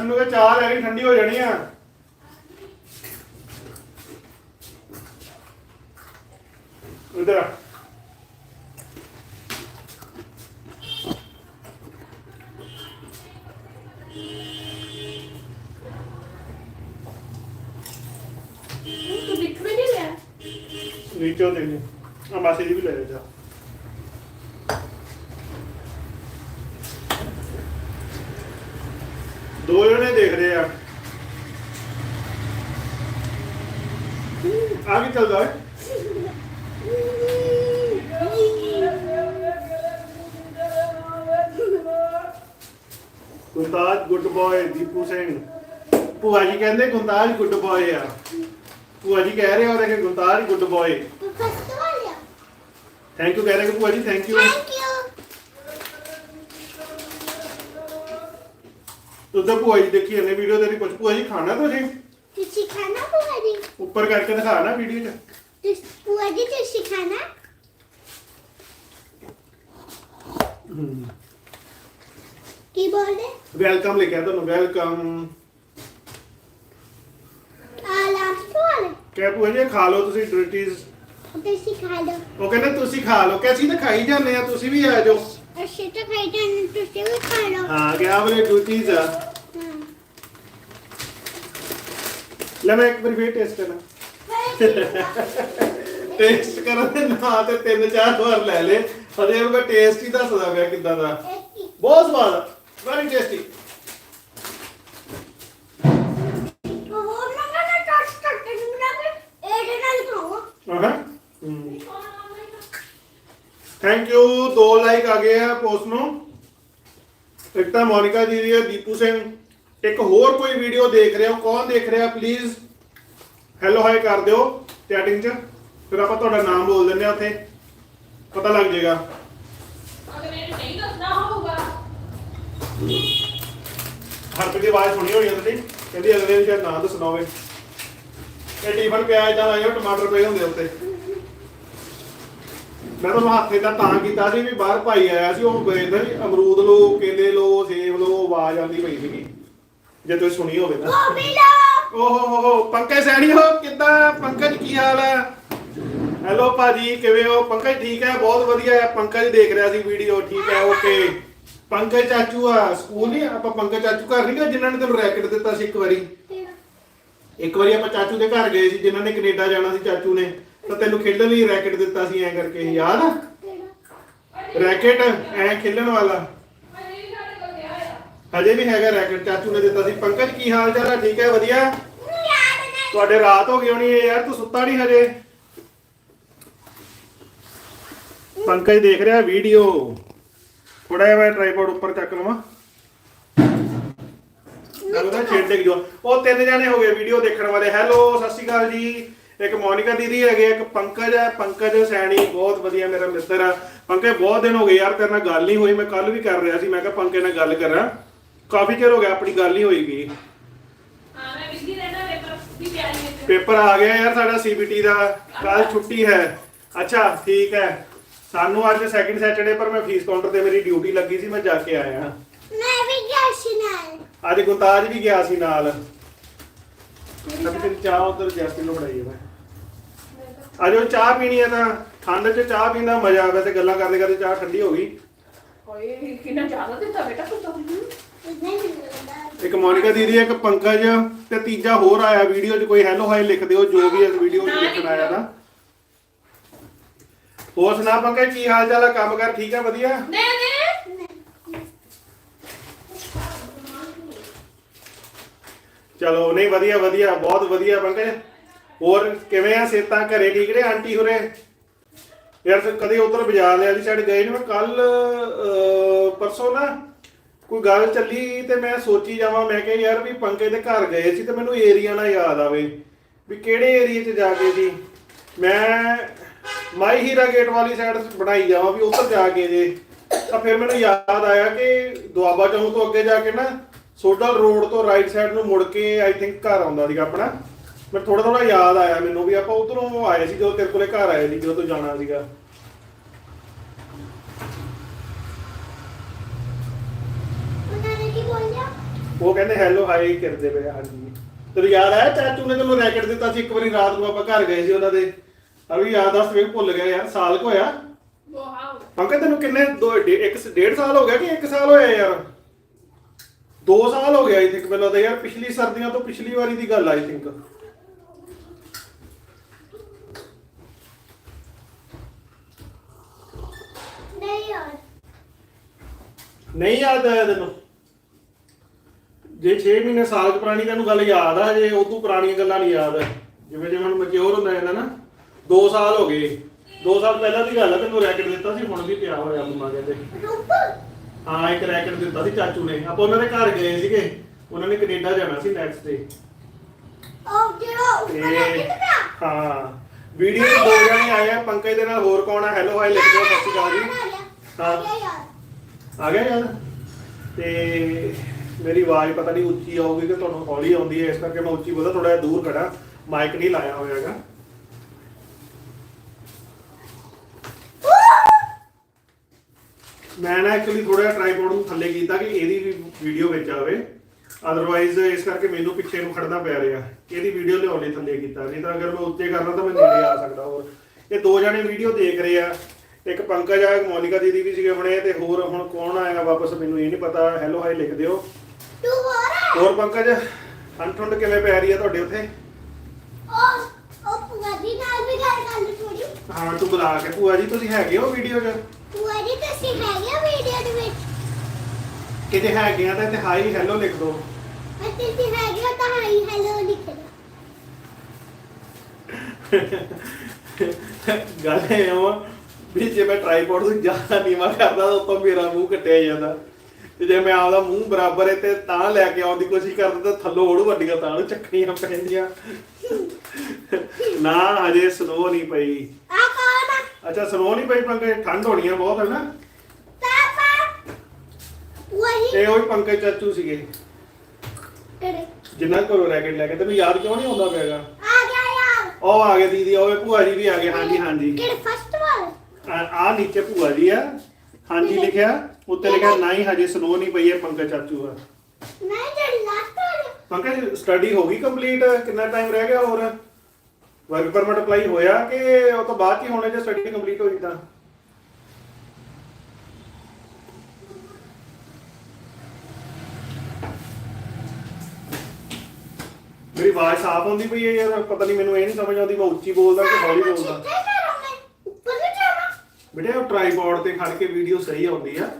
[SPEAKER 1] ਨੂੰ ਚਾਹ ਲੈ ਗਈ ਠੰਡੀ ਹੋ ਜਾਣੀ ਆ ਉਧਰ ਆ
[SPEAKER 3] ਤੂੰ ਲਿਖ ਵੀ ਨਹੀਂ ਲਿਆ।
[SPEAKER 1] ਨੀਚੇ ਦੇ ਨੇ ਆ ਮਾਸੀ ਜੀ ਵੀ ਲੈ ਜਾ। ਦੋ ਜਣੇ ਦੇਖਦੇ ਆ। ਆ ਕੀ ਚੱਲਦਾ ਹੈ ਗੁਰਤਾਜ ਗੁੱਡ ਬॉय ਦੀਪੂ ਸਿੰਘ ਭੂਆ ਜੀ ਕਹਿੰਦੇ ਗੁਰਤਾਜ ਗੁੱਡ ਬॉय ਆ। ਭੂਆ ਜੀ ਕਹਿ ਰਹੇ ਹੋ ਕਿ Gurtaj good boy thank you ਕਹਿ ਰਹੇ ਕਿ ਭੂਆ ਜੀ ਥੈਂਕ ਯੂ ਉਧਰ ਭੂਆ ਜੀ ਦੇਖੀ ਇਹਨੇ ਵੀਡੀਓ ਤੇਰੀ ਕੁਝ ਭੂਆ ਜੀ ਖਾਣਾ ਤੁਸੀਂ?
[SPEAKER 2] ਤੁਸੀਂ ਖਾਣਾ ਭੂਆ ਜੀ?
[SPEAKER 1] ਉੱਪਰ ਕਰਕੇ ਦਿਖਾ ਨਾ ਵੀਡੀਓ 'ਚ।
[SPEAKER 2] ਭੂਆ ਜੀ ਤੁਸੀਂ ਖਾਣਾ? ਕੀ ਬੋਲਦੇ?
[SPEAKER 1] ਵੈਲਕਮ ਲਿਖਿਆ ਤੁਹਾਨੂੰ ਵੈਲਕਮ
[SPEAKER 2] ਆ ਲਾਸਟ ਵਾਲੇ
[SPEAKER 1] ਕਹਿ ਜੀ ਖਾ ਲਓ ਤੁਸੀਂ ਡ੍ਰਿਟੀਜ਼
[SPEAKER 2] ਤੁਸੀਂ ਖਾ ਲਓ।
[SPEAKER 1] ਉਹ ਕਹਿੰਦੇ ਤੁਸੀਂ ਖਾ ਲਓ। ਕਿ ਅਸੀਂ ਤਾਂ ਖਾਈ ਜਾਂਦੇ ਆ ਤੁਸੀਂ ਵੀ ਆ ਜਾਓ।
[SPEAKER 2] ਅਸੀਂ ਤਾਂ ਖਾਈ ਜਾਂਦੇ ਤੁਸੀਂ ਵੀ ਖਾ ਲਓ।
[SPEAKER 1] ਹਾਂ ਕਿ ਆਹ ਵਾਲੇ ਡ੍ਰਿਟੀਜ਼ ਆ।
[SPEAKER 2] ਹਾਂ।
[SPEAKER 1] ਲੈ ਮੈਂ ਇੱਕ ਵਾਰੀ ਫੇਰ ਟੈਸਟ ਕਰਨਾ ਟੇਸਟ ਕਰਨ ਦੇ ਨਾਂ ਤੇ ਤਿੰਨ ਚਾਰ ਵਾਰ ਲੈ ਲੇ ਹਜੇ ਉਹ ਟੇਸਟ ਹੀ ਦੱਸਦਾ ਪਿਆ ਕਿੱਦਾਂ ਦਾ। ਬਹੁਤ ਸਵਾਦ ਆ। ਵੈਰੀ ਟੇਸਟੀ
[SPEAKER 2] ਹੋਰ ਮੰਗਾ ਨਾ ਟੱਟ ਟੱਟ ਨੂੰ ਨਾ ਇਹਦੇ ਨਾਲ ਖਾਓ
[SPEAKER 1] ਹਾਂ ਥੈਂਕ ਯੂ ਦੋ ਲਾਈਕ ਆ ਗਏ ਆ ਪੋਸਟ ਨੂੰ ਇੱਕ ਤਾਂ ਮੋਨਿਕਾ ਜੀ ਹੈ ਦੀਪੂ ਸਿੰਘ ਇੱਕ ਹੋਰ ਕੋਈ ਵੀਡੀਓ ਦੇਖ ਰਹੇ ਹੋ ਕੌਣ ਦੇਖ ਰਿਹਾ ਪਲੀਜ਼ ਹੈਲੋ ਹਾਈ ਕਰ ਦਿਓ ਚੈਟਿੰਗ 'ਚ ਫਿਰ ਆਪਾਂ ਤੁਹਾਡਾ ਨਾਮ ਬੋਲ ਦਿੰਦੇ ਆ ਉੱਥੇ ਪਤਾ ਲੱਗ ਜਾਏਗਾ
[SPEAKER 3] ਅਗਰ ਇਹ ਨਹੀਂ ਦੱਸਣਾ ਹੋਊਗਾ
[SPEAKER 1] ਹਰਪ੍ਰੀਤ ਦੀ ਆਵਾਜ਼ ਸੁਣੀ ਹੋਣੀ ਤੁਸੀਂ ਕਹਿੰਦੀ ਅਗਲੇ ਨੂੰ ਸ਼ਾਇਦ ਨਾਂ ਦੱਸਣਾ ਹੋਵੇ। ਇਹ ਟੀਫਨ ਪਿਆ ਇਦਾਂ ਆਇਆ ਟਮਾਟਰ ਪਏ ਹੁੰਦੇ ਉੱਤੇ। ਮੈਂ ਤਾਂ ਹੱਥੇ ਦਾ ਤਾਂ ਕੀਤਾ ਸੀ ਵੀ ਬਾਹਰ ਭਾਈ ਆਇਆ ਸੀ ਉਹ ਵੇਚਦਾ ਸੀ ਅਮਰੂਦ ਲੋ ਕੇਲੇ ਲੋ ਸੇਬ ਲੋ ਆਵਾਜ਼ ਆਉਂਦੀ ਪਈ ਸੀਗੀ। ਜੇ ਤੁਸੀਂ ਸੁਣੀ ਹੋਵੇ ਤਾਂ।
[SPEAKER 2] ਗੋਭੀ ਲਓ!
[SPEAKER 1] ਓਹ ਹੋ ਹੋ ਪੰਕਜ ਸੈਣੀ ਹੋ ਕਿੱਦਾਂ? ਪੰਕਜ ਕੀ ਹਾਲ ਹੈ ਹੈਲੋ ਭਾਜੀ ਕਿਵੇਂ ਹੋ? ਪੰਕਜ ਠੀਕ ਹੈ? ਬਹੁਤ ਵਧੀਆ। ਹੈ ਪੰਕਜ ਦੇਖ ਰਿਹਾ ਸੀ ਵੀਡੀਓ ਠੀਕ ਹੈ ਓਕੇ। ਪੰਕਜ ਚਾਚੂ ਆ, ਸਕੂਲ ਨਹੀਂ ਆਪਾਂ ਪੰਕਜ ਚਾਚੂ ਘਰ ਨਹੀਂ ਗਏ ਜਿਨ੍ਹਾਂ ਨੇ ਤੈਨੂੰ ਰੈਕਟ ਦਿੱਤਾ ਸੀ ਇੱਕ ਵਾਰੀ? ਇੱਕ ਵਾਰੀ ਆਪਾਂ ਚਾਚੂ ਦੇ ਘਰ ਗਏ ਸੀ, ਜਿਨ੍ਹਾਂ ਨੇ ਕੈਨੇਡਾ ਜਾਣਾ ਸੀ ਚਾਚੂ ਨੇ। ਤਾਂ ਤੈਨੂੰ ਖੇਡਣ ਲਈ ਰੈਕਟ ਦਿੱਤਾ ਸੀ, ਐਂ ਕਰਕੇ, ਯਾਦ ਆ? ਰੈਕਟ ਐ ਖੇਲਣ ਵਾਲਾ। ਹਜੇ ਵੀ ਹੈਗਾ ਰੈਕਟ ਚਾਚੂ ਨੇ ਦਿੱਤਾ ਸੀ। ਪੰਕਜ, ਕੀ ਹਾਲ ਚਾਲ ਆ? ਠੀਕ ਹੈ, ਵਧੀਆ? ਤੁਹਾਡੇ ਰਾਤ ਹੋ ਗਈ ਹੋਣੀ ਹੈ ਯਾਰ, ਤੂੰ ਸੁੱਤਾ ਨਹੀਂ ਹਜੇ? ਪੰਕਜ ਦੇਖ ਰਿਹਾ ਵੀਡੀਓ ਥੋੜਾ ਜਿਹਾ ਮੈਂ ਟ੍ਰਾਈਪੋਡ ਉੱਪਰ ਚੱਕ ਲਵਾਂ। ਲੱਗਦਾ ਛੇੜ ਡਿੱਗ ਜੋ ਉਹ ਤਿੰਨ ਜਾਣੇ ਹੋ ਗਏ ਵੀਡੀਓ ਦੇਖਣ ਵਾਲੇ। ਹੈਲੋ ਸਤਿ ਸ਼੍ਰੀ ਅਕਾਲ ਜੀ। ਇੱਕ ਮੋਨਿਕਾ ਦੀਦੀ ਹੈਗੇ ਇੱਕ ਪੰਕਜ ਹੈ। ਪੰਕਜ ਸੈਣੀ ਬਹੁਤ ਵਧੀਆ ਮੇਰਾ ਮਿੱਤਰ ਆ। ਪੰਕਜ ਬਹੁਤ ਦਿਨ ਹੋ ਗਏ ਯਾਰ ਤੇਰੇ ਨਾਲ ਗੱਲ ਨਹੀਂ ਹੋਈ। ਮੈਂ ਕੱਲ ਵੀ ਕਰ ਰਿਹਾ ਸੀ। ਮੈਂ ਕਿਹਾ ਪੰਕਜ ਨਾਲ ਗੱਲ ਕਰਾਂ। ਕਾਫੀ ਚਿਰ ਹੋ ਗਿਆ ਆਪਣੀ ਗੱਲ ਨਹੀਂ ਹੋਈ ਗਈ।
[SPEAKER 3] ਹਾਂ ਮੈਂ ਬਿਜ਼ੀ ਰਹਿਣਾ ਪੇਪਰ ਦੀ ਤਿਆਰੀ ਵਿੱਚ।
[SPEAKER 1] ਪੇਪਰ ਆ ਗਿਆ ਯਾਰ ਸਾਡਾ ਸੀਬੀਟੀ ਦਾ। ਕੱਲ ਛੁੱਟੀ ਹੈ। ਅੱਛਾ ਠੀਕ ਹੈ। ਸਾਨੂੰ ਅੱਜ ਸੈਕਿੰਡ ਸੈਟਰਡੇ ਪਰ ਮੈਂ ਫੀਸ ਕਾਊਂਟਰ ਤੇ ਮੇਰੀ ਡਿਊਟੀ ਲੱਗੀ ਸੀ ਮੈਂ ਜਾ ਕੇ ਆਇਆ
[SPEAKER 2] ਮੈਂ ਵੀ ਗਿਆ ਸੀ ਨਾਲ।
[SPEAKER 1] ਅੱਜ ਗੁੰਤਾਜ ਵੀ ਗਿਆ ਸੀ ਨਾਲ। ਤਾਂ ਫਿਰ ਚਾਹ ਉਧਰ ਜੈਸਮੀਨ ਨੂੰ ਫੜਾਈ ਹੈ ਮੈਂ। ਅੱਜ ਉਹ ਚਾਹ ਪੀਣੀ ਹੈ ਤਾਂ ਠੰਡ 'ਚ ਚਾਹ ਪੀਣ ਦਾ ਮਜ਼ਾ ਆ ਵੈਸੇ ਗੱਲਾਂ ਕਰਦੇ ਕਰਦੇ ਚਾਹ ਠੰਡੀ ਹੋ ਗਈ।
[SPEAKER 3] ਓਏ ਕਿੰਨਾ ਜ਼ਿਆਦਾ ਦਿੱਤਾ ਬੇਟਾ ਤੂੰ ਤਾਂ।
[SPEAKER 2] ਨਹੀਂ ਮਿਲਦਾ
[SPEAKER 1] ਇੱਕ ਮੋਨਿਕਾ ਦੀਦੀ ਇੱਕ ਪੰਕਜ ਤੇ ਤੀਜਾ ਹੋਰ ਆਇਆ ਵੀਡੀਓ 'ਚ ਕੋਈ ਹੈਲੋ ਹਾਈ ਲਿਖ ਦਿਓ ਜੋ ਵੀ ਇਸ ਵੀਡੀਓ 'ਚ ਲਿਖਣ ਆਇਆ ਨਾ। ਹੋਰ ਸੁਣਾ ਪੰਕਜ ਕੀ ਹਾਲ ਚਾਲ ਆ? ਕੰਮ ਕਰ ਠੀਕ ਆ? ਵਧੀਆ?
[SPEAKER 3] ਨੇ ਨੇ
[SPEAKER 1] ਚਲੋ ਨਹੀਂ ਵਧੀਆ ਵਧੀਆ ਬਹੁਤ ਵਧੀਆ ਪੰਕਜ। ਹੋਰ ਕਿਵੇਂ ਆ ਸੇਤਾਂ ਘਰੇ ਠੀਕ ਨੇ? ਆਂਟੀ ਹੋਰੇ? ਯਾਰ ਫਿਰ ਕਦੇ ਉਧਰ ਬਾਜ਼ਾਰ ਲੈ ਵਾਲੀ ਸਾਈਡ ਗਏ ਨੇ? ਮੈਂ ਕੱਲ ਪਰਸੋਂ ਨਾ ਕੋਈ ਗੱਲ ਚੱਲੀ ਤੇ ਮੈਂ ਸੋਚੀ ਜਾਵਾਂ ਮੈਂ ਕਿਹਾ ਯਾਰ ਵੀ ਪੰਕਜ ਦੇ ਘਰ ਗਏ ਸੀ ਤੇ ਮੈਨੂੰ ਏਰੀਆ ਨਾ ਯਾਦ ਆਵੇ ਵੀ ਕਿਹੜੇ ਏਰੀਆ 'ਚ ਜਾ ਕੇ ਸੀ? ਮੈਂ ਮਾਈ ਹੀਰਾ ਗੇਟ ਵਾਲੀ ਸਾਈਡ ਬਣਾਈ ਜਾਵਾਂ ਵੀ ਉੱਧਰ ਜਾ ਕੇ ਜੇ। ਤਾਂ ਫਿਰ ਮੈਨੂੰ ਯਾਦ ਆਇਆ ਕਿ ਦੁਆਬਾ ਚੌਂਕ ਤੋਂ ਅੱਗੇ ਜਾ ਕੇ ਨਾ ਸੋਡਲ ਰੋਡ ਤੋਂ ਰਾਈਟ ਸਾਈਡ ਨੂੰ ਮੁੜ ਕੇ ਆਈ ਥਿੰਕ ਘਰ ਆਉਂਦਾ ਸੀਗਾ ਆਪਣਾ। ਮੈਂ ਥੋੜਾ ਥੋੜਾ ਯਾਦ ਆਇਆ ਮੈਨੂੰ ਵੀ ਆਪਾਂ ਉਧਰੋਂ ਆਏ ਸੀ ਜਦੋਂ ਤੇਰੇ ਕੋਲੇ ਘਰ ਆਏ ਸੀ ਜਦੋਂ ਤੂੰ ਜਾਣਾ ਸੀਗਾ। ਉਹ ਕਹਿੰਦੇ ਹੈਲੋ ਹਾਈ ਕਰਦੇ ਪਏ ਹਾਂਜੀ। ਤੈਨੂੰ ਯਾਦ ਆਇਆ? ਚਾਚੂ ਨੇ ਤੈਨੂੰ ਰੈਕਟ ਦਿੱਤਾ ਸੀ, ਇੱਕ ਵਾਰੀ ਰਾਤ ਨੂੰ ਆਪਾਂ ਘਰ ਗਏ ਸੀ ਉਹਨਾਂ ਦੇ। ਵੀ ਯਾਦ ਦੱਸ ਵੇ ਭੁੱਲ ਗਿਆ ਯਾਰ ਸਾਲ ਕੁ ਹੋਇਆ।
[SPEAKER 3] ਵਾਓ
[SPEAKER 1] ਅੰਕਲ ਤੈਨੂੰ ਕਿੰਨੇ ਦੋ ਡੇ- ਇੱਕ ਸ- ਡੇਢ ਸਾਲ ਹੋ ਗਿਆ ਕਿ ਇੱਕ ਸਾਲ ਹੋਇਆ ਯਾਰ? 2 ਸਾਲ ਹੋ ਗਿਆ ਆਈ ਥਿੰਕ ਮੈਨੂੰ ਤਾਂ ਯਾਰ ਪਿਛਲੀ ਸਰਦੀਆਂ ਤੋਂ ਪਿਛਲੀ ਵਾਰੀ ਦੀ ਗੱਲ ਆਈ ਥਿੰਕ
[SPEAKER 2] ਨਹੀਂ ਯਾਰ।
[SPEAKER 1] ਨਹੀਂ ਯਾਦ ਆਇਆ ਤੈਨੂੰ? ਜੇ 6 ਮਹੀਨੇ ਸਾਲ ਕੁ ਪੁਰਾਣੀ ਤੈਨੂੰ ਗੱਲ ਯਾਦ ਆ ਜੇ ਉਦੋਂ ਪੁਰਾਣੀਆਂ ਗੱਲਾਂ ਨਹੀਂ ਯਾਦ ਜਿਵੇਂ ਜਿਵੇਂ ਹੁਣ ਮੈਚੁਰ ਹੁੰਦਾ ਜਾਂਦਾ ਨਾ। 2 ਸਾਲ ਹੋ ਗਏ। 2 ਸਾਲ ਪਹਿਲਾਂ ਦੀ ਗੱਲ ਆ ਤੈਨੂੰ ਰੈਕਟ ਦਿੱਤਾ ਸੀ ਹੁਣ ਵੀ ਪਿਆ ਹੋਇਆ ਮੰਮਾ ਕਹਿੰਦੇ। ਹਾਂ ਇੱਕ ਰੈਕਟ ਦਿੱਤਾ ਸੀ ਚਾਚੂ ਨੇ। ਆਪਾਂ ਉਹਨਾਂ ਦੇ ਘਰ ਗਏ ਸੀਗੇ। ਉਹਨਾਂ ਨੇ ਕੈਨੇਡਾ ਜਾਣਾ ਸੀ ਨੈਕਸਟ ਡੇ
[SPEAKER 2] ਦਿੱਤਾ
[SPEAKER 1] ਹਾਂ ਵੀਡੀਓ ਦੇ ਦੋ ਜਣੇ ਆਏ ਆ ਪੰਕਜ ਦੇ ਨਾਲ ਹੋਰ ਕੌਣ ਆ? ਹੈਲੋ ਹਾਈ ਲਿਖ ਦਿਓ ਸਤਿ ਸ਼੍ਰੀ ਅਕਾਲ ਜੀ।
[SPEAKER 2] ਹਾਂ।
[SPEAKER 1] ਆ ਗਿਆ ਯਾਰ। ਤੇ ਮੇਰੀ ਆਵਾਜ਼ ਪਤਾ ਨਹੀਂ ਉੱਚੀ ਆਊਗੀ ਕਿ ਤੁਹਾਨੂੰ ਹੌਲੀ ਆਉਂਦੀ ਹੈ ਇਸ ਕਰਕੇ ਮੈਂ ਉੱਚੀ ਬੋਲਦਾ ਥੋੜਾ ਜਿਹਾ ਦੂਰ ਖੜਾ ਮਾਈਕ ਨਹੀਂ ਲਾਇਆ ਹੋਇਆਗਾ ਮੈਂ ਨਾ ਐਕਚੁਅਲੀ ਥੋੜਾ ਜਿਹਾ ਟ੍ਰਾਈਪੋਡ ਨੂੰ ਥੱਲੇ ਕੀਤਾ ਕਿ ਇਹਦੀ ਵੀ ਵੀਡੀਓ ਵਿੱਚ ਆਵੇ। ਅਦਰਵਾਈਜ਼ ਇਸ ਕਰਕੇ ਮੈਨੂੰ ਪਿੱਛੇ ਨੂੰ ਖੜਨਾ ਪੈ ਰਿਹਾ। ਇਹਦੀ ਵੀਡੀਓ ਲਿਆਉਣ ਲਈ ਥੱਲੇ ਕੀਤਾ। ਨਹੀਂ ਤਾਂ ਅਗਰ ਮੈਂ ਉੱਤੇ ਕਰਨਾ ਤਾਂ ਮੈਂ ਨੇੜੇ ਆ ਸਕਦਾ ਹੋਰ। ਇਹ ਦੋ ਜਣੇ ਵੀਡੀਓ ਦੇਖ ਰਹੇ ਆ। ਇੱਕ ਪੰਕਜ ਆ ਮੋਨਿਕਾ ਦੀਦੀ ਵੀ ਸੀਗੇ ਹੁਣੇ ਤੇ ਹੋਰ ਹੁਣ ਕੌਣ ਆਏਗਾ ਵਾਪਸ ਮੈਨੂੰ ਇਹ ਨਹੀਂ ਪਤਾ। ਹੈਲੋ ਹਾਈ ਲਿਖ ਦਿਓ।
[SPEAKER 2] ਤੂੰ ਹੋਰ ਹੈ?
[SPEAKER 1] ਹੋਰ ਪੰਕਜ ਠੰਡ ਕਿਵੇਂ ਪੈ ਰਹੀ ਆ ਤੁਹਾਡੇ ਉੱਥੇ?
[SPEAKER 2] ਉਹ ਉਹ ਪੂਆ ਦੀ ਨਾਲ ਵੀ ਗੱਲ ਕਰ ਲਈ ਥੋੜੀ
[SPEAKER 1] ਹਾਂ ਤੂੰ ਬੁਲਾ ਕੇ। ਭੂਆ ਜੀ ਤੁਸੀਂ ਹੈਗੇ ਹੋ ਵੀਡੀਓ 'ਚ?
[SPEAKER 2] ਦੀ ਤੁਸੀਂ ਹੈਗੇ ਵੀਡੀਓ ਦੇ ਵਿੱਚ।
[SPEAKER 1] ਕਿਤੇ ਹੈਗੇ ਆ ਤਾਂ ਇੱਥੇ ਹਾਈ ਹੈਲੋ ਲਿਖ ਦਿਓ
[SPEAKER 2] ਮੈਂ ਤੁਸੀਂ ਹੈਗੇ ਹੋ ਤਾਂ ਹਾਈ ਹੈਲੋ ਲਿਖ ਦਿਓ
[SPEAKER 1] ਗੱਲ ਇਹ ਆ ਵੀ ਜੇ ਮੈਂ ਟ੍ਰਾਈਪੋਡ ਤੋਂ ਜ਼ਿਆਦਾ ਨੀਵਾ ਕਰਦਾ ਤਾਂ ਉੱਤੋਂ ਮੇਰਾ ਮੂੰਹ ਕੱਟਿਆ ਜਾਂਦਾ। ਤੇ ਜੇ ਮੈਂ ਆਪਦਾ ਮੂੰਹ ਬਰਾਬਰ ਹੈ ਤੇ ਤਾਂ ਲੈ ਕੇ ਆਉਣ ਦੀ ਕੋਸ਼ਿਸ਼ ਕਰਦਾ ਤਾਂ ਥੱਲੋਂ 오ੜ ਵੱਡੀਆਂ ਤਾਂ ਨੂੰ ਚੱਕਣੀਆਂ ਪੈਂਦੀਆਂ। ਨਾ ਹਜੇ ਸਨੋ ਨਹੀਂ ਪਈ। ਅੱਛਾ ਸਨੋ ਨਹੀਂ ਪਈ ਪੰਕਜ ਠੰਡ ਹੋਣੀ ਆ ਬਹੁਤ ਹੈ ਨਾ
[SPEAKER 2] ਪਾਪਾ ਵਹੀ
[SPEAKER 1] ਇਹ ਉਹੀ ਪੰਕਜ ਚਾਚੂ ਸੀਗੇ।
[SPEAKER 2] ਕਿਹੜੇ?
[SPEAKER 1] ਜਿੰਨਾ ਕੋਲੋਂ ਰੈਕਟ ਲੈ ਕੇ ਤੈਨੂੰ ਯਾਦ ਕਿਉਂ ਨਹੀਂ ਆਉਂਦਾ ਪਿਆਗਾ?
[SPEAKER 2] ਆ ਗਿਆ ਯਾਰ।
[SPEAKER 1] ਉਹ ਆ ਗਏ ਦੀਦੀ ਓਏ ਭੂਆ ਜੀ ਵੀ ਆ ਗਏ ਹਾਂਜੀ ਹਾਂਜੀ।
[SPEAKER 2] ਕਿਹੜੇ ਫਸਟ ਵਾਲ?
[SPEAKER 1] ਆ ਨੀਚੇ ਭੂਆ ਜੀ ਆ। ਹਾਂਜੀ ਲਿਖਿਆ ਉੱਤੇ ਲਿਖਿਆ ਨਹੀਂ ਹਜੇ ਸਨੋ ਨਹੀਂ ਪਈ ਹੈ ਪੰਕਜ ਚਾਚੂ ਆ।
[SPEAKER 2] ਮੈਂ ਜਿਹੜੀ ਲਾਸਟ
[SPEAKER 1] ਪੰਕਜ ਸਟੱਡੀ ਹੋ ਗਈ ਕੰਪਲੀਟ ਕਿੰਨਾ ਟਾਈਮ ਰਹਿ ਗਿਆ ਹੋਰ? ਵਰਕ ਪਰਮਿਟ ਅਪਲਾਈ ਹੋਇਆ ਕਿ ਉਹ ਤੋਂ ਬਾਅਦ ਹੀ ਹੋਣੇ ਜੇ ਸਟੱਡੀ ਕੰਪਲੀਟ ਹੋਈ ਤਾਂ ਮੇਰੀ ਆਵਾਜ਼ ਸਾਫ਼ ਆਉਂਦੀ ਪਈ ਹੈ ਯਾਰ ਪਤਾ ਨਹੀਂ ਮੈਨੂੰ ਇਹ ਨਹੀਂ ਸਮਝ ਆਉਂਦੀ ਮੈਂ ਉੱਚੀ ਬੋਲਦਾ ਕਿ ਹੌਲੀ ਬੋਲਦਾ ਬੇਟੇ ਉਹ ਟ੍ਰਾਈਪੋਡ ਤੇ ਖੜ ਕੇ ਵੀਡੀਓ ਸਹੀ ਆਉਂਦੀ ਆ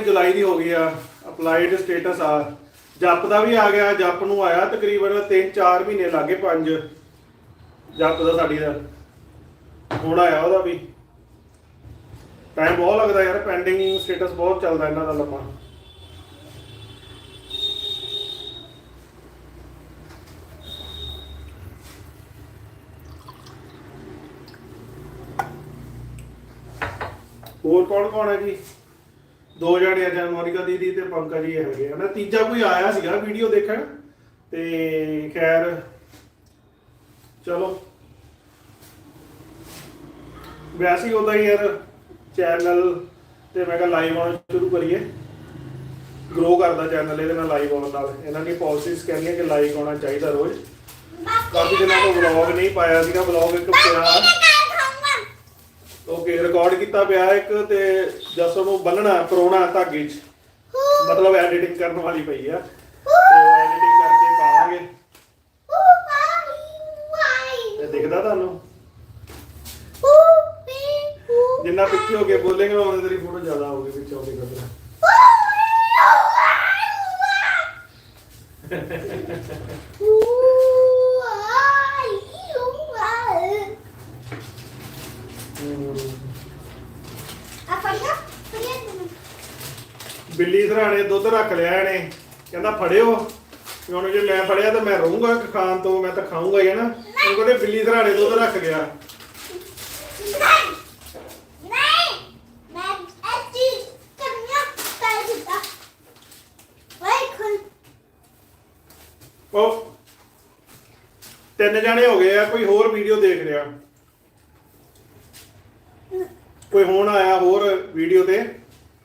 [SPEAKER 2] ਜਾਣਾ
[SPEAKER 1] ਜੁਲਾਈ ਦੀ ਹੋ ਗਈ ਆ ਅਪਲਾਈਡ ਸਟੇਟਸ ਆ। ਜੱਪ ਦਾ ਵੀ ਆ ਗਿਆ, ਜੱਪ ਨੂੰ ਆਇਆ ਤਕਰੀਬਨ 3-4 ਮਹੀਨੇ ਲੱਗੇ ਪੰਜ। ਜੱਪ ਦਾ ਸਾਡੀ ਦਾ, ਹੁਣ ਆਇਆ ਉਹਦਾ ਵੀ। ਟਾਈਮ ਬਹੁਤ ਲੱਗਦਾ ਯਾਰ ਪੈਂਡਿੰਗ ਸਟੇਟਸ ਬਹੁਤ ਚੱਲਦਾ ਇਹਨਾਂ ਦਾ ਲੰਮਾ। ਹੋਰ ਕੌਣ ਕੌਣ ਹੈ ਜੀ? ਦੋ ਜਣੇ ਆ ਮੋਨਿਕਾ ਦੀਦੀ ਤੇ ਪੰਕਜ ਜੀ ਹੈਗੇ ਆ। ਨਾ ਤੀਜਾ ਕੋਈ ਆਇਆ ਸੀਗਾ ਵੀਡੀਓ ਦੇਖਣ ਤੇ ਖੈਰ ਚਲੋ। ਵੈਸੇ ਹੀ ਯਾਰ ਚੈਨਲ ਤੇ ਮੈਂ ਕਿਹਾ ਲਾਈਵ ਆਉਣਾ ਸ਼ੁਰੂ ਕਰੀਏ। ਗਰੋ ਕਰਦਾ ਚੈਨਲ ਇਹਦੇ ਨਾਲ ਲਾਈਵ ਆਉਣ ਨਾਲ। ਇਹਨਾਂ ਦੀ ਪਾਲਿਸੀਜ਼ ਕਹਿੰਦੀਆਂ ਕਿ ਲਾਈਵ ਆਉਣਾ ਚਾਹੀਦਾ ਰੋਜ਼। ਕਾਫੀ ਦਿਨਾਂ ਤੋਂ ਵਲੌਗ ਨਹੀਂ ਪਾਇਆ ਸੀਗਾ ਵਲੌਗ ਇੱਕ ਪਿਆ ਓਕੇ ਰਿਕਾਰਡ ਕੀਤਾ ਪਿਆ ਇੱਕ ਤੇ ਜਸ ਉਹਨੂੰ ਬੰਨਣਾ ਪਰੋਣਾ ਧਾਗੇ 'ਚ। ਮਤਲਬ ਐਡੀਟਿੰਗ ਕਰਨ ਵਾਲੀ ਪਈ ਆ। ਤੇ ਐਡੀਟਿੰਗ ਕਰਕੇ ਪਾਵਾਂਗੇ। ਤੇ ਦਿਖਦਾ ਤੁਹਾਨੂੰ? ਜਿੰਨਾ ਪਿੱਛੇ ਹੋ ਕੇ ਬੋਲੇਗਾ ਉਹਨੇ ਤੇਰੀ ਫੋਟੋ ਜ਼ਿਆਦਾ ਹੋਊਗੀ ਪਿੱਛੇ ਹੋ ਕੇ ਕਰਦਾ <laughs> ਬਿੱਲੀ ਸਰਾਣੇ ਦੁੱਧ ਰੱਖ ਲਿਆ ਇਹਨੇ। ਕਹਿੰਦਾ ਫੜਿਓ। ਵੀ ਹੁਣ ਜੇ ਮੈਂ ਫੜਿਆ ਤਾਂ ਮੈਂ ਰਹੂੰਗਾ ਖਾਣ ਤੋਂ ਮੈਂ ਤਾਂ ਖਾਊਂਗਾ ਹੀ ਹੈ ਨਾ। ਉਹ ਕਹਿੰਦੇ ਬਿੱਲੀ ਸਰਾਣੇ ਦੁੱਧ ਰੱਖ ਗਿਆ। ਉਹ ਤਿੰਨ ਜਾਣੇ ਹੋ ਗਏ ਆ ਕੋਈ ਹੋਰ ਵੀਡੀਓ ਦੇਖ ਰਿਹਾ। ਕੋਈ ਹੁਣ ਆਇਆ ਹੋਰ ਵੀਡੀਓ ਤੇ?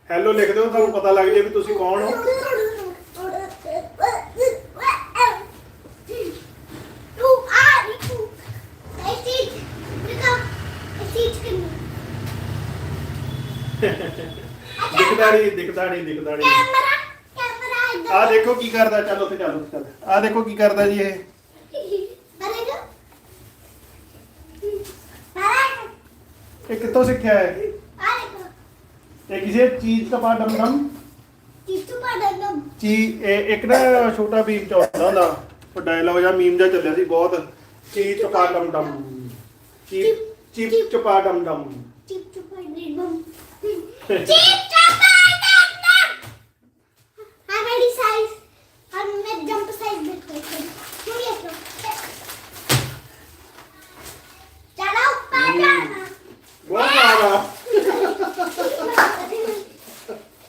[SPEAKER 1] ਹੈਲੋ ਲਿਖ ਦਿਓ ਤੁਹਾਨੂੰ ਪਤਾ ਲੱਗ ਜੇ ਵੀ ਤੁਸੀਂ ਕੌਣ ਹੋ। ਦਿਖਦਾ ਨਹੀਂ ਦਿਖਦਾ ਨਹੀਂ ਦਿਖਦਾ ਨਹੀਂ
[SPEAKER 2] ਕੈਮਰਾ ਕੈਮਰਾ
[SPEAKER 1] ਆ ਦੇਖੋ ਕੀ ਕਰਦਾ ਚੱਲ ਉੱਥੇ ਚੱਲ ਉੱਥੇ ਚੱਲ। ਆ ਦੇਖੋ ਕੀ ਕਰਦਾ ਜੀ ਇਹ। ਇਹ ਕਿੱਥੋਂ ਸਿੱਖਿਆ ਹੈ? ਇਹ ਕਿਸੇ ਚੀਜ਼ ਤੋਂ ਪਾ ਡਮ
[SPEAKER 2] ਡਮ ਕਿਤੂ ਪੜਨਮ
[SPEAKER 1] ਚੀ ਇਹ ਇੱਕ ਨਾ ਛੋਟਾ ਭੀਮ ਚੌਂਦਾ ਹੁੰਦਾ ਉਹ ਡਾਇਲੌਗ ਜਾਂ ਮੀਮ ਦਾ ਚੱਲਿਆ ਸੀ ਬਹੁਤ। ਚੀਜ਼ ਚਪਾ ਡਮ ਡਮ ਚੀਪ ਚੀਪ ਚਪਾ ਡਮ
[SPEAKER 2] ਡਮ ਚਿਪ ਚਪੜਨਮ ਚਿਪ ਚਪੜਨਮ ਹਾਂ ਮੇਰੀ ਸਾਈਜ਼ ਹਾਂ ਮੈਂ ਜੰਪ ਸਾਈਜ਼ ਦੇਖੋ ਚਲੋ ਉੱਪਰ
[SPEAKER 1] ਜਾਣਾ Guarda!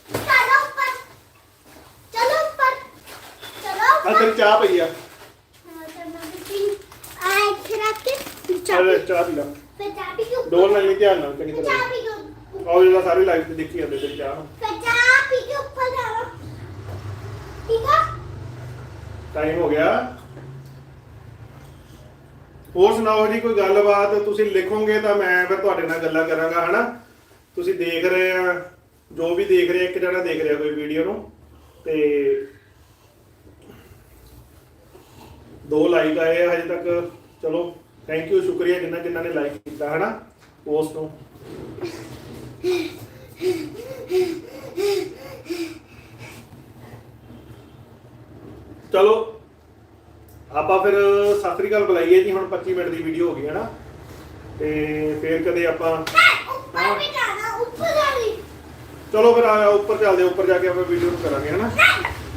[SPEAKER 2] ਚਲੋ ਉੱਪਰ ਚਲੋ ਉੱਪਰ ਚਲੋ
[SPEAKER 1] ਆ ਉੱਪਰ ਤੇਰੀ ਚਾਹ ਪਈ ਆ ਅਰੇ ਚਾਹ ਪੀ ਲੈ
[SPEAKER 2] ਪੰਜਾਬੀ ਕਿਉਂ
[SPEAKER 1] ਡੋਲ ਨਾਲ ਨਹੀਂ ਧਿਆਨ ਨਾਲ ਚੰਗੀ ਤਰ੍ਹਾਂ
[SPEAKER 2] ਪੰਜਾਬੀ ਕਿਉਂ
[SPEAKER 1] ਆਓ ਜਿਹੜਾ ਸਾਰੇ ਲਾਈਵ ਤੇ ਦੇਖੀ ਜਾਂਦੇ ਤੇਰੀ ਚਾਹ ਨੂੰ
[SPEAKER 2] ਪੰਜਾਬੀ ਕਿਉਂ ਉੱਪਰ ਜਾਣਾ ਠੀਕ ਆ
[SPEAKER 1] ਟਾਈਮ ਹੋ ਗਿਆ ਹੋਰ ਸੁਣਾਓ ਜੀ, ਕੋਈ ਗੱਲਬਾਤ? ਤੁਸੀਂ ਲਿਖੋਗੇ ਤਾਂ ਮੈਂ ਫਿਰ ਤੁਹਾਡੇ ਨਾਲ ਗੱਲਾਂ ਕਰਾਂਗਾ, ਹਨਾ? ਤੁਸੀਂ ਦੇਖ ਰਹੇ ਆ, ਜੋ ਵੀ ਦੇਖ ਰਹੇ ਇੱਕ ਜਣਾ ਦੇਖ ਰਿਹਾ ਕੋਈ ਵੀਡੀਓ ਨੂੰ। ਤੇ ਦੋ ਲਾਈਕ ਆਏ ਆ, ਹਜੇ ਤੱਕ। ਚਲੋ ਥੈਂਕ ਯੂ ਸ਼ੁਕਰੀਆ ਜਿੰਨਾ ਜਿੰਨਾ ਨੇ ਲਾਈਕ ਕੀਤਾ, ਹਨਾ? ਪੋਸਟ ਨੂੰ। ਚਲੋ ਆਪਾਂ ਫਿਰ ਸਤਿ ਸ੍ਰੀ ਅਕਾਲ ਬੁਲਾਈਏ ਜੀ ਹੁਣ 25 ਮਿੰਟ ਦੀ ਵੀਡੀਓ ਹੋ ਗਈ ਹੈ ਨਾ ਤੇ ਫੇਰ ਕਦੇ ਆਪਾਂ ਚਲੋ ਫਿਰ ਆ ਉੱਪਰ ਚੱਲਦੇ ਉੱਪਰ ਜਾ ਕੇ ਆਪਾਂ ਵੀਡੀਓ ਨੂੰ ਕਰਾਂਗੇ ਹੈ
[SPEAKER 2] ਨਾ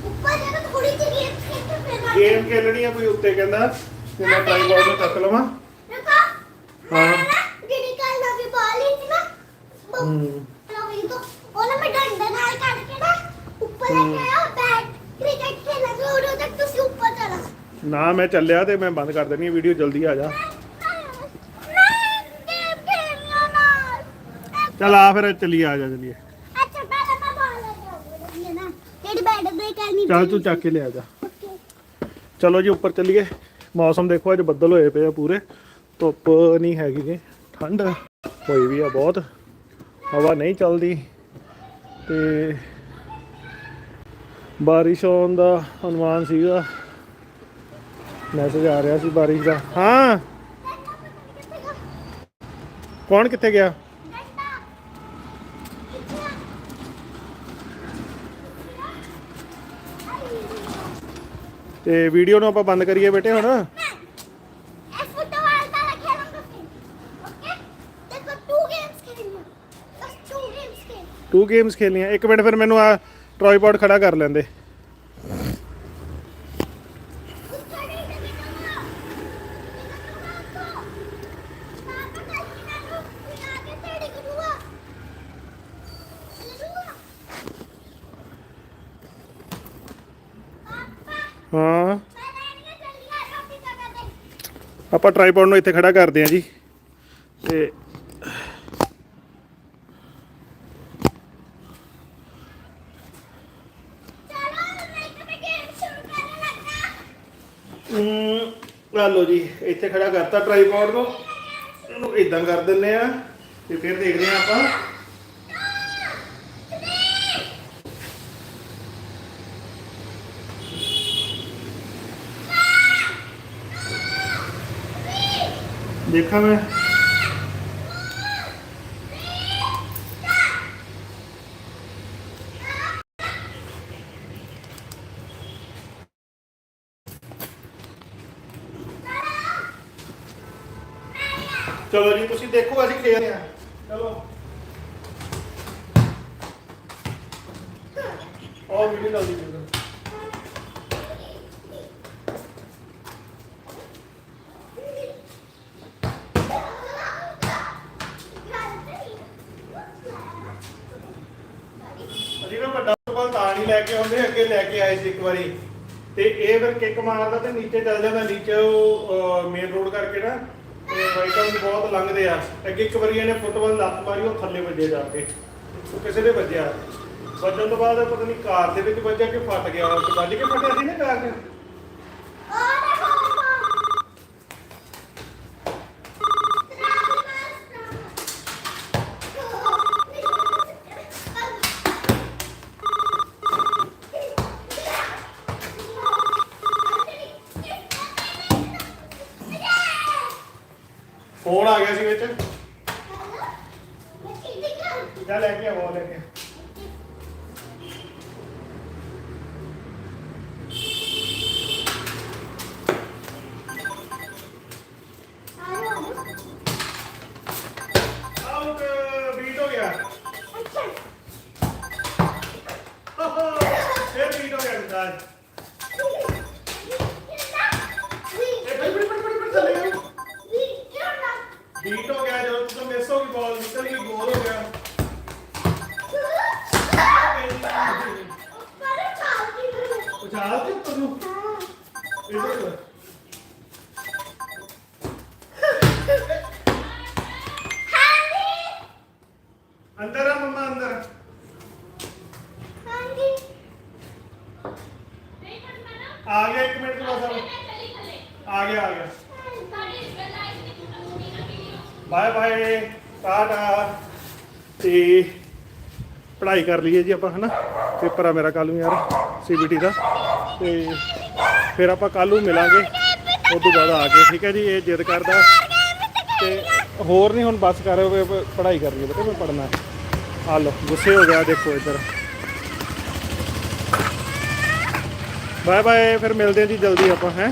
[SPEAKER 2] ਉੱਪਰ ਜਾਣਾ ਥੋੜੀ ਜਿਹੀ ਗੇਮ ਖੇਡ ਕੇ
[SPEAKER 1] ਗੇਮ ਖੇਲਣੀ ਆ ਕੋਈ ਉੱਤੇ ਕਹਿੰਦਾ ਤੇ ਮੈਂ ਟ੍ਰਾਈਪੋਡ ਨੂੰ ਚੱਕ ਲਵਾਂ।
[SPEAKER 2] ਹਾਂ। ਜਿਹੜੀ ਕੱਲ ਨਾ ਵੀ ਬਾਲੀ ਸੀ ਨਾ
[SPEAKER 1] ਹੂੰ।
[SPEAKER 2] ਲੋ ਮੈਂ ਡੰਡੇ ਨਾਲ ਕੱਢ ਕੇ ਨਾ ਉੱਪਰ ਲੈ ਕੇ ਆਇਆ ਬੈਟ ਕ੍ਰਿਕਟ ਖੇਲਣ ਨੂੰ ਉਦੋਂ ਤੱਕ ਤੁਸੀਂ ਉੱਪਰ
[SPEAKER 1] ਨਾ ਮੈਂ ਚੱਲਿਆ ਤੇ ਮੈਂ ਬੰਦ ਕਰ ਦਿੰਦੀ ਹੈ ਵੀਡੀਓ, ਜਲਦੀ ਆ ਜਾ। ਚੱਲ ਆ ਫਿਰ ਚਲੀ ਆ ਜਾ, ਚਲੀਏ। ਚੱਲ ਤੂੰ ਚੱਕ ਕੇ ਲਿਆ ਜਾ। ਚਲੋ ਜੀ, ਉੱਪਰ ਚੱਲੀਏ। ਮੌਸਮ ਦੇਖੋ, ਅੱਜ ਬੱਦਲ ਹੋਏ ਪਏ ਆ ਪੂਰੇ। ਧੁੱਪ ਨਹੀਂ ਹੈਗੀ ਜੀ ਠੰਡ ਹੋਈ ਵੀ ਆ ਬਹੁਤ। ਹਵਾ ਨਹੀਂ ਚੱਲਦੀ। ਤੇ ਬਾਰਿਸ਼ ਹੋਣ ਦਾ ਅਨੁਮਾਨ ਸੀਗਾ। ਮੈਸੇਜ ਆ ਰਿਹਾ ਸੀ ਬਾਰਿਸ਼ ਦਾ। ਹਾਂ। ਕੌਣ ਕਿੱਥੇ ਗਿਆ? ਤੇ ਵੀਡੀਓ ਨੂੰ ਆਪਾਂ ਬੰਦ ਕਰੀਏ ਬੇਟੇ ਹੁਣ।
[SPEAKER 2] ਟੂ ਗੇਮਸ
[SPEAKER 1] ਖੇਲੀਆਂ। ਇੱਕ ਮਿੰਟ ਫਿਰ ਮੈਨੂੰ ਆ ਟਰਾਈਪੋਡ ਖੜਾ ਕਰ ਲੈਂਦੇ
[SPEAKER 2] ਉਸ ਕੜੀ ਦੇ ਕਿਤਨਾ ਪਾਪਾ ਕੱਲ ਕਿਨਾਂ ਨੂੰ ਲਾ ਕੇ ਤੇੜੀ ਕਰੂਗਾ ਕਰੂਗਾ ਪਾਪਾ
[SPEAKER 1] ਹਾਂ
[SPEAKER 2] ਮੈਂ ਲੈਣੀਆਂ ਚੱਲੀਆਂ ਰੋਟੀ ਖਾ ਦੇ
[SPEAKER 1] ਆਪਾਂ ਟਰਾਈਪੋਡ ਨੂੰ ਇੱਥੇ ਖੜਾ ਕਰਦੇ ਹਾਂ ਜੀ। ਤੇ ਆ ਲਓ ਜੀ, ਇੱਥੇ ਖੜਾ ਕਰਤਾ ਟਰਾਈਪੋਡ ਨੂੰ। ਇਹਨੂੰ ਇਦਾਂ ਕਰ ਦਿੰਨੇ ਆ ਤੇ ਫਿਰ ਦੇਖਦੇ ਆ ਆਪਾਂ। ਦੇਖਾਂ ਮੈਂ। ਚਲੋ ਜੀ, ਤੁਸੀਂ ਦੇਖੋ ਅਸੀਂ ਖੇਡਦੇ ਆ ਚਲੋ। ਉਹ ਵੀਡੀਓ ਚੱਲਦੀ ਪਈ। ਹੈ। ਅਸੀਂ ਨਾ ਵੱਡਾ ਫੁੱਟਬਾਲ ਤਾਂ ਨਹੀਂ ਲੈ ਕੇ ਆਉਂਦੇ ਅੱਗੇ ਲੈ ਕੇ ਆਏ ਸੀ ਇੱਕ ਵਾਰੀ। ਤੇ ਇਹ ਫਿਰ ਕਿੱਕ ਮਾਰਦਾ ਤੇ ਨੀਚੇ ਚੱਲ ਜਾਂਦਾ, ਨੀਚੇ ਉਹ ਮੇਨ ਰੋਡ ਕਰਕੇ ਨਾ, ਤੇ ਵਾਈਕਲ ਬਹੁਤ ਲੰਘਦੇ ਆ। ਅੱਗੇ ਇੱਕ ਵਾਰੀ ਇਹਨੇ ਫੁੱਟਬਾਲ ਲੱਤ ਮਾਰੀ, ਉਹ ਥੱਲੇ ਵੱਜੇ ਜਾ ਕੇ। ਉਹ ਕਿਸੇ ਦੇ ਵੱਜਿਆ। ਵੱਜਣ ਤੋਂ ਬਾਅਦ ਪਤਾ ਨਹੀਂ ਕਾਰ ਦੇ ਵਿੱਚ ਵੱਜਿਆ ਕਿ ਫਟ ਗਿਆ, ਉਹ ਵੱਜ ਕੇ ਫਟਿਆ ਸੀ ਨਾ ਕਾਰ ਦੇ ਅੰਦਰ ਆ ਮੰਮਾ, ਅੰਦਰ। ਆ ਗਿਆ ਇੱਕ ਮਿੰਟ ਚ ਬਸ ਆ ਗਿਆ। ਆ ਗਿਆ ਬਾਏ ਬਾਏ, ਟਾਟਾ। ਤੇ ਪੜ੍ਹਾਈ ਕਰ ਲਈਏ ਜੀ ਆਪਾਂ, ਹਨਾ? ਪੇਪਰ ਆ ਮੇਰਾ ਕੱਲ ਨੂੰ ਯਾਰ ਸੀਬੀਟੀ ਦਾ। ਤੇ ਫਿਰ ਆਪਾਂ ਕੱਲ ਨੂੰ ਮਿਲਾਂਗੇ। ਉਸ ਤੋਂ ਬਾਅਦ ਆ ਕੇ, ਠੀਕ ਹੈ ਜੀ, ਇਹ ਜਿੱਦ ਕਰਦਾ। ਤੇ ਹੋਰ ਨਹੀਂ ਹੁਣ ਬਸ ਕਰ ਪੜ੍ਹਾਈ ਕਰਨੀ ਹੈ ਬੇਟਾ ਮੈਂ ਪੜ੍ਹਨਾ ਆ ਲਓ, ਗੁੱਸੇ ਹੋ ਗਿਆ, ਦੇਖੋ ਇੱਧਰ। ਬਾਏ ਬਾਏ ਫਿਰ ਮਿਲਦੇ ਹਾਂ ਜੀ ਜਲਦੀ ਆਪਾਂ, ਹੈ?